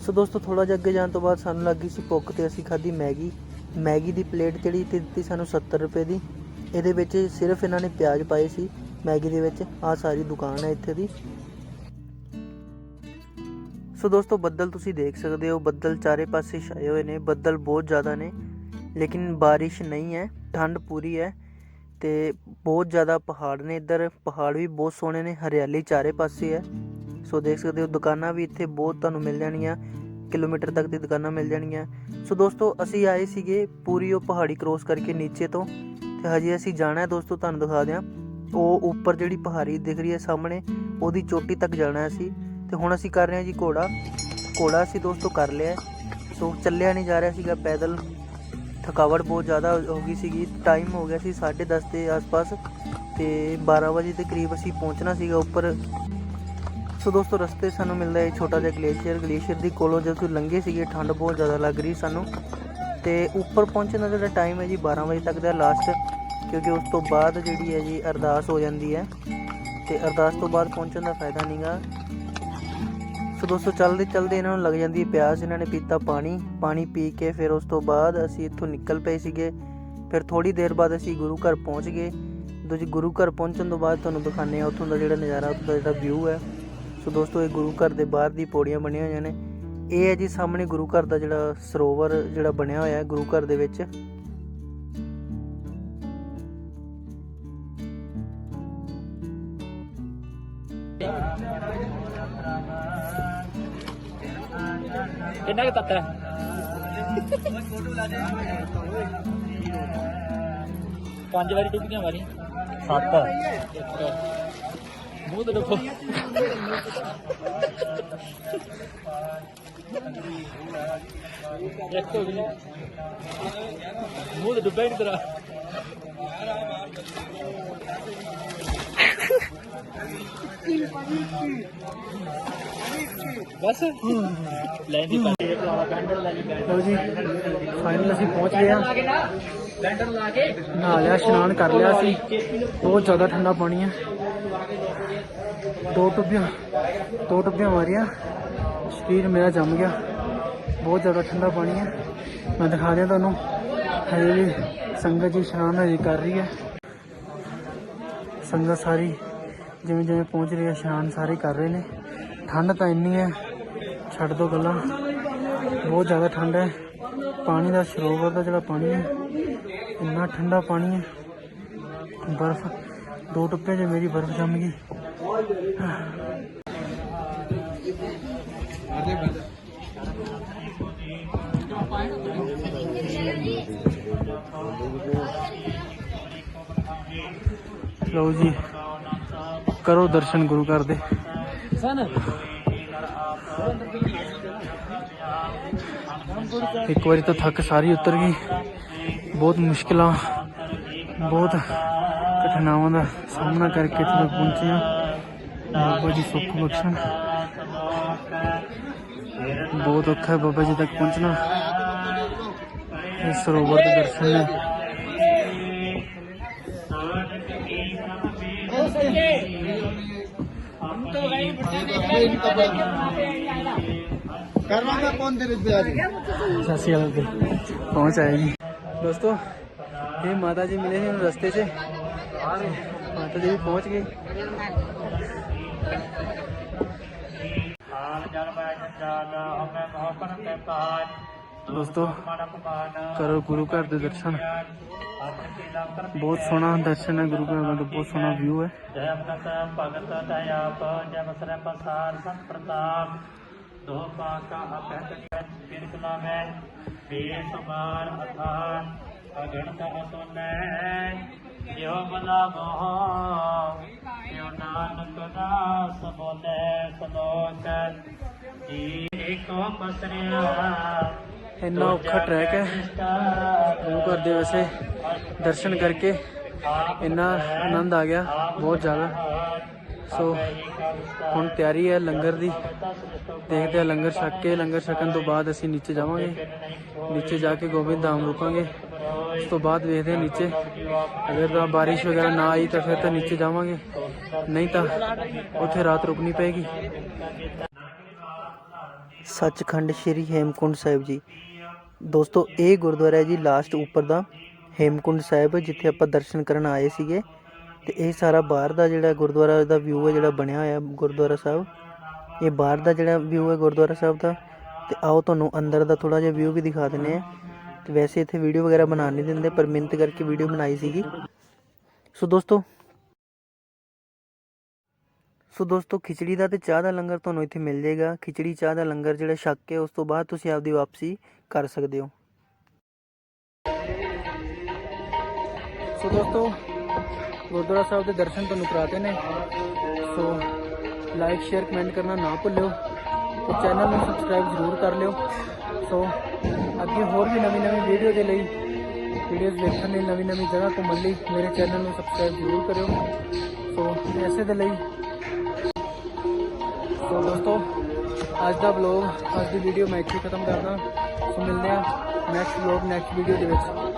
ਸੋ ਦੋਸਤੋ ਥੋੜਾ ਜਿਹਾ ਅੱਗੇ ਜਾਣ ਤੋਂ ਬਾਅਦ ਸਾਨੂੰ ਲੱਗੀ ਸੀ ਭੁੱਖ ਤੇ ਅਸੀਂ ਖਾਧੀ ਮੈਗੀ। ਮੈਗੀ ਦੀ ਪਲੇਟ ਜਿਹੜੀ ਤੇ ਦਿੱਤੀ ਸਾਨੂੰ 70 ਰੁਪਏ ਦੀ। ਇਹਦੇ ਵਿੱਚ ਸਿਰਫ ਇਹਨਾਂ ਨੇ ਪਿਆਜ਼ ਪਾਏ ਸੀ, ਮੈਗੀ ਦੇ ਵਿੱਚ। ਆਹ ਸਾਰੀ ਦੁਕਾਨ ਹੈ ਇੱਥੇ ਦੀ। ਸੋ ਦੋਸਤੋ, ਬੱਦਲ ਤੁਸੀਂ ਦੇਖ ਸਕਦੇ ਹੋ, ਬੱਦਲ ਚਾਰੇ ਪਾਸੇ ਛਾਏ ਹੋਏ ਨੇ, ਬੱਦਲ ਬਹੁਤ ਜ਼ਿਆਦਾ ਨੇ। ਲੇਕਿਨ ਬਾਰਿਸ਼ ਨਹੀਂ ਹੈ, ਠੰਡ ਪੂਰੀ ਹੈ ਤੇ ਬਹੁਤ ਜ਼ਿਆਦਾ ਪਹਾੜ ਨੇ ਇੱਧਰ, ਪਹਾੜ ਵੀ ਬਹੁਤ ਸੋਹਣੇ ਨੇ, ਹਰਿਆਲੀ ਚਾਰੇ ਪਾਸੇ ਹੈ। ਸੋ ਦੇਖ ਸਕਦੇ ਹੋ, ਦੁਕਾਨਾਂ ਵੀ ਇੱਥੇ ਬਹੁਤ ਤੁਹਾਨੂੰ ਮਿਲ ਜਾਣਗੀਆਂ, ਕਿਲੋਮੀਟਰ ਤੱਕ ਦੀ ਦੁਕਾਨਾਂ ਮਿਲ ਜਾਣਗੀਆਂ। ਸੋ ਦੋਸਤੋ, ਅਸੀਂ ਆਏ ਸੀਗੇ ਪੂਰੀ ਉਹ ਪਹਾੜੀ ਕ੍ਰੋਸ ਕਰਕੇ ਨੀਚੇ ਤੋਂ ਤੇ ਹਜੇ ਅਸੀਂ ਜਾਣਾ ਹੈ ਦੋਸਤੋ, ਤੁਹਾਨੂੰ ਦਿਖਾ ਦਿਆਂ। ਉਹ ਉੱਪਰ ਜਿਹੜੀ ਪਹਾੜੀ ਦਿਖ ਰਹੀ ਹੈ ਸਾਹਮਣੇ, ਉਹਦੀ ਚੋਟੀ ਤੱਕ ਜਾਣਾ ਹੈ ਅਸੀਂ। ਤੇ ਹੁਣ ਅਸੀਂ ਕਰ ਰਹੇ ਹਾਂ ਜੀ ਘੋੜਾ। ਘੋੜਾ ਅਸੀਂ ਦੋਸਤੋ ਕਰ ਲਿਆ ਸੋ ਚੱਲਿਆ ਨਹੀਂ ਜਾ ਰਿਹਾ ਸੀਗਾ ਪੈਦਲ। ਥਕਾਵਟ ਬਹੁਤ ਜ਼ਿਆਦਾ ਹੋ ਗਈ ਸੀਗੀ। ਟਾਈਮ ਹੋ ਗਿਆ ਸੀ 10:30 ਦੇ ਆਸ-ਪਾਸ ਤੇ 12 ਵਜੇ ਦੇ ਕਰੀਬ ਅਸੀਂ ਪਹੁੰਚਣਾ ਸੀਗਾ ਉੱਪਰ। ਸੋ ਦੋਸਤੋ, ਰਸਤੇ ਸਾਨੂੰ ਮਿਲਦਾ ਹੈ ਛੋਟਾ ਜਿਹਾ ਗਲੇਸ਼ੀਅਰ। ਗਲੇਸ਼ੀਅਰ ਦੀ ਕੋਲੋਂ ਜਦੋਂ ਲੰਘੇ ਸੀਗੇ, ਠੰਡ ਬਹੁਤ ਜ਼ਿਆਦਾ ਲੱਗ ਰਹੀ ਸਾਨੂੰ। ਤੇ ਉੱਪਰ ਪਹੁੰਚਣ ਦਾ ਜਿਹੜਾ ਟਾਈਮ ਹੈ ਜੀ 12 ਵਜੇ ਤੱਕ ਦਾ ਲਾਸਟ ਕਿਉਂਕਿ ਉਸ ਤੋਂ ਬਾਅਦ ਜਿਹੜੀ ਹੈ ਜੀ ਅਰਦਾਸ ਹੋ ਜਾਂਦੀ ਹੈ। ਤੇ ਅਰਦਾਸ ਤੋਂ ਬਾਅਦ ਪਹੁੰਚਣ ਦਾ ਫਾਇਦਾ ਨਹੀਂਗਾ ਸੋ ਦੋਸਤੋ, ਚੱਲਦੇ ਚੱਲਦੇ ਇਹਨਾਂ ਨੂੰ ਲੱਗ ਜਾਂਦੀ ਹੈ ਪਿਆਸ। ਇਹਨਾਂ ਨੇ ਪੀਤਾ ਪਾਣੀ। ਪਾਣੀ ਪੀ ਕੇ ਫਿਰ ਉਸ ਤੋਂ ਬਾਅਦ ਅਸੀਂ ਇੱਥੋਂ ਨਿਕਲ ਪਏ ਸੀਗੇ। ਫਿਰ ਥੋੜੀ ਦੇਰ ਬਾਅਦ ਅਸੀਂ ਗੁਰੂ ਘਰ ਪਹੁੰਚ ਗਏ। ਦੂਜੀ, ਗੁਰੂ ਘਰ ਪਹੁੰਚਣ ਤੋਂ ਬਾਅਦ ਤੁਹਾਨੂੰ ਦਿਖਾਉਂਦੇ ਆ ਉੱਥੋਂ ਦਾ ਜਿਹੜਾ ਨਜ਼ਾਰਾ, ਉੱਥੋਂ ਦਾ ਜਿਹੜਾ ਵਿਊ ਹੈ। ਸੋ ਦੋਸਤੋ, ਇਹ ਗੁਰੂ ਘਰ ਦੇ ਬਾਹਰ ਦੀ ਪੌੜੀਆਂ ਬਣੀਆਂ ਹੋਈਆਂ ਨੇ। ਇਹ ਹੈ ਜੀ ਸਾਹਮਣੇ ਗੁਰੂ ਘਰ ਦਾ ਜਿਹੜਾ ਸਰੋਵਰ ਜਿਹੜਾ ਬਣਿਆ ਹੋਇਆ ਹੈ, ਗੁਰੂ ਘਰ ਦੇ ਵਿੱਚ। ਕਿੰਨਾ ਕੁ ਤੱਤਾ ਪੰਜ ਵਾਰੀ ਡੁੱਬੀਆਂ ਵਾਰੀ ਸੱਤ। ਮੂੰਹ ਤੇ ਇੱਕ ਹੋ ਗਈ। ਮੂੰਹ ਤੇ ਡੁੱਬਿਆ ਨਹੀਂ ਤੇਰਾ। ਬਸ। ਲੈ ਦੀ ਪਾਣੀ ਬੈਂਡਲ ਲੈ ਲਈ ਲੋ ਜੀ। ਫਾਈਨਲ ਅਸੀਂ ਪਹੁੰਚ ਗਏ ਹਾਂ। ਬੈਂਡਲ ਲਾ ਕੇ। ਨਹਾ ਲਿਆ ਇਸ਼ਨਾਨ ਕਰ ਲਿਆ ਸੀ ਬਹੁਤ ਜ਼ਿਆਦਾ ਠੰਡਾ ਪਾਣੀ ਹੈ। ਦੋ ਟੁੱਬੀਆਂ ਦੋ ਟੁੱਬੀਆਂ ਮਾਰੀਆਂ। ਸਰੀਰ ਮੇਰਾ ਜੰਮ ਗਿਆ। ਬਹੁਤ ਜ਼ਿਆਦਾ ਠੰਡਾ ਪਾਣੀ ਹੈ। ਮੈਂ ਦਿਖਾ ਦਿਆਂ ਤੁਹਾਨੂੰ। ਹਜੇ ਵੀ ਸੰਗਤ ਜੀ ਇਸ਼ਨਾਨ ਹਜੇ ਕਰ ਰਹੀ ਹੈ। ਸੰਗਤ ਸਾਰੀ ਜਿਵੇਂ ਜਿਵੇਂ ਪਹੁੰਚ ਰਹੀ ਹੈ ਸ਼ਾਨ ਸਾਰੇ ਕਰ ਰਹੇ ਨੇ। ਠੰਡ ਤਾਂ ਇੰਨੀ ਹੈ, ਛੱਡ ਦੋ ਗੱਲਾਂ। ਬਹੁਤ ਜ਼ਿਆਦਾ ਠੰਡ ਹੈ। ਪਾਣੀ ਦਾ ਸਰੋਵਰ ਦਾ ਜਿਹੜਾ ਪਾਣੀ ਹੈ, ਇੰਨਾ ਠੰਡਾ ਪਾਣੀ ਹੈ। ਬਰਫ਼, ਦੋ ਟੁੱਪੇ 'ਚ ਮੇਰੀ ਬਰਫ਼ ਜੰਮ ਗਈ। ਲਓ ਜੀ। ਕਰੋ ਦਰਸ਼ਨ ਗੁਰੂ ਘਰ ਦੇ। ਇੱਕ ਵਾਰੀ ਤਾਂ ਥੱਕ ਸਾਰੀ ਉਤਰ ਗਈ। ਬਹੁਤ ਮੁਸ਼ਕਿਲਾਂ, ਬਹੁਤ ਕਠਿਨਾਵਾਂ ਦਾ ਸਾਹਮਣਾ ਕਰਕੇ ਇੱਥੇ ਤੱਕ ਪਹੁੰਚੇ ਹਾਂ ਬਾਬਾ ਜੀ ਸੁੱਖ ਬਖਸ਼ਣ। ਬਹੁਤ ਔਖਾ ਹੈ ਬਾਬਾ ਜੀ ਤੱਕ ਪਹੁੰਚਣਾ। ਇਸ ਸਰੋਵਰ ਦੇ ਦਰਸ਼ਨ ਨੇ। ਕਰਵਾ ਦਾ ਪੌਣ ਦੇ ਵਿੱਚ ਬਿਆਜ ਸਤਿ ਸ਼੍ਰੀ ਅਕਾਲ ਪਹੁੰਚ ਆਏ ਜੀ। ਦੋਸਤੋ, ਇਹ ਮਾਤਾ ਜੀ ਮਿਲੇ ਸੀ ਰਸਤੇ 'ਚ। ਮਾਤਾ ਜੀ ਪਹੁੰਚ ਗਏ। ਹਾਲ ਜਲ ਬੈ ਹਮੇ ਮੋਹਕਨ ਕੇ ਪਾਜ ਦੋਸਤੋ, ਕਰੋ ਗੁਰੂ ਘਰ ਦੇ ਦਰਸ਼ਨ। ਬਹੁਤ ਸੋਹਣਾ ਦਰਸ਼ਨ ਹੈ ਗੁਰੂ ਘਰ ਦਾ ਬਹੁਤ ਸੋਹਣਾ ਵਿਊ ਹੈ। ਜੈ ਅਮਨਤ ਭਗਤ ਦਇਆਪ ਜੈ ਬਸਰੇ ਪਸਾਰ ਸੰਤ ਪ੍ਰਤਾਪ ਦੋ ਪਾਕਾ ਅਪਹਿਤ ਕਿਰਕ ਨਾਮੈ ਬੇਸਮਾਰ ਅਥਾਨ ਅਗਣਤ ਅਸੁਨੈ ਜਿਉ ਬਲਾ ਮੋਹ ਜਿਉ ਨਾਨਕ ਦਾਸ ਬੋਲੇ ਸਲੋਕ ਜੀ ਏਕੋ ਪਸਰਿਆ ਇੰਨਾ ਔਖਾ ਟਰੈਕ ਹੈ। ਗੁਰੂ ਘਰ ਦੇ ਵੈਸੇ ਦਰਸ਼ਨ ਕਰਕੇ ਇੰਨਾ ਆਨੰਦ ਆ ਗਿਆ, ਬਹੁਤ ਜ਼ਿਆਦਾ। ਸੋ ਹੁਣ ਤਿਆਰੀ ਹੈ ਲੰਗਰ ਦੀ। ਦੇਖਦੇ ਆ ਲੰਗਰ ਛਕ ਕੇ, ਲੰਗਰ ਛਕਣ ਤੋਂ ਬਾਅਦ ਅਸੀਂ ਨੀਚੇ ਜਾਵਾਂਗੇ। ਨੀਚੇ ਜਾ ਕੇ ਗੋਬਿੰਦ ਧਾਮ ਰੁਕਾਂਗੇ। ਉਸ ਤੋਂ ਬਾਅਦ ਵੇਖਦੇ ਹਾਂ ਨੀਚੇ। ਅਗਰ ਤਾਂ ਬਾਰਿਸ਼ ਵਗੈਰਾ ਨਾ ਆਈ ਤਾਂ ਫਿਰ ਤਾਂ ਨੀਚੇ ਜਾਵਾਂਗੇ। ਨਹੀਂ ਤਾਂ ਉੱਥੇ ਰਾਤ ਰੁਕਣੀ ਪਏਗੀ। ਸੱਚਖੰਡ ਸ੍ਰੀ ਹੇਮਕੁੰਡ ਸਾਹਿਬ ਜੀ। ਦੋਸਤੋ, ਇਹ ਗੁਰਦੁਆਰਾ ਹੈ ਜੀ ਲਾਸਟ ਉੱਪਰ ਦਾ ਹੇਮਕੁੰਡ ਸਾਹਿਬ, ਜਿੱਥੇ ਆਪਾਂ ਦਰਸ਼ਨ ਕਰਨ ਆਏ ਸੀਗੇ। ਤੇ ਇਹ ਸਾਰਾ ਬਾਹਰ ਦਾ ਜਿਹੜਾ ਗੁਰਦੁਆਰਾ ਦਾ ਵਿਊ ਹੈ ਜਿਹੜਾ ਬਣਿਆ ਹੋਇਆ ਗੁਰਦੁਆਰਾ ਸਾਹਿਬ। ਇਹ ਬਾਹਰ ਦਾ ਜਿਹੜਾ ਵਿਊ ਹੈ ਗੁਰਦੁਆਰਾ ਸਾਹਿਬ ਦਾ। ਤੇ ਆਓ ਤੁਹਾਨੂੰ ਅੰਦਰ ਦਾ ਥੋੜਾ ਜਿਹਾ ਵਿਊ ਵੀ ਦਿਖਾ ਦਿੰਨੇ ਆ ਤੇ ਵੈਸੇ ਇੱਥੇ ਵੀਡੀਓ ਵਗੈਰਾ ਬਣਾ ਨਹੀਂ ਦਿੰਦੇ, ਪਰ ਮਿਹਨਤ ਕਰਕੇ ਵੀਡੀਓ ਬਣਾਈ ਸੀਗੀ। ਸੋ ਦੋਸਤੋ ਸੋ ਦੋਸਤੋ, ਖਿਚੜੀ ਦਾ ਤੇ ਚਾਹ ਦਾ ਲੰਗਰ ਤੁਹਾਨੂੰ ਇੱਥੇ ਮਿਲ ਜਾਏਗਾ। ਖਿਚੜੀ, ਚਾਹ ਦਾ ਲੰਗਰ ਜਿਹੜਾ ਛਕ ਕੇ ਉਸ ਤੋਂ ਬਾਅਦ ਤੁਸੀਂ ਆਪਦੀ ਵਾਪਸੀ ਕਰ ਸਕਦੇ ਹੋ। ਸੋ ਦੋਸਤੋ, ਗੁਰਦੁਆਰਾ ਸਾਹਿਬ ਦੇ ਦਰਸ਼ਨ ਤੁਹਾਨੂੰ ਕਰਾਤੇ ਨੇ। ਸੋ ਲਾਈਕ ਸ਼ੇਅਰ ਕਮੈਂਟ ਕਰਨਾ ਨਾ ਭੁੱਲਿਓ ਤੇ ਚੈਨਲ ਨੂੰ ਸਬਸਕ੍ਰਾਈਬ ਜ਼ਰੂਰ ਕਰ ਲਿਓ। ਸੋ ਅੱਗੇ ਹੋਰ ਵੀ ਨਵੀਂ ਨਵੀਂ ਵੀਡੀਓ ਦੇ ਲਈ ਵੀਡੀਓਜ਼ ਦੇਖਣ ਲਈ ਨਵੀਂ ਨਵੀਂ ਜਗ੍ਹਾ ਘੁੰਮਣ ਲਈ ਮੇਰੇ ਚੈਨਲ ਨੂੰ ਸਬਸਕ੍ਰਾਈਬ ਜ਼ਰੂਰ ਕਰਿਓ। ਸੋ ਐਸੇ ਦੇ ਲਈ ਸੋ ਦੋਸਤੋ, ਅੱਜ ਦਾ ਵਲੌਗ ਅੱਜ ਦੀ ਵੀਡੀਓ ਮੈਂ ਇੱਥੇ ਖਤਮ ਕਰਦਾ। ਸੋ ਮਿਲਦੇ ਆ ਨੈਕਸਟ ਵਲੌਗ ਨੈਕਸਟ ਵੀਡੀਓ ਦੇ ਵਿੱਚ।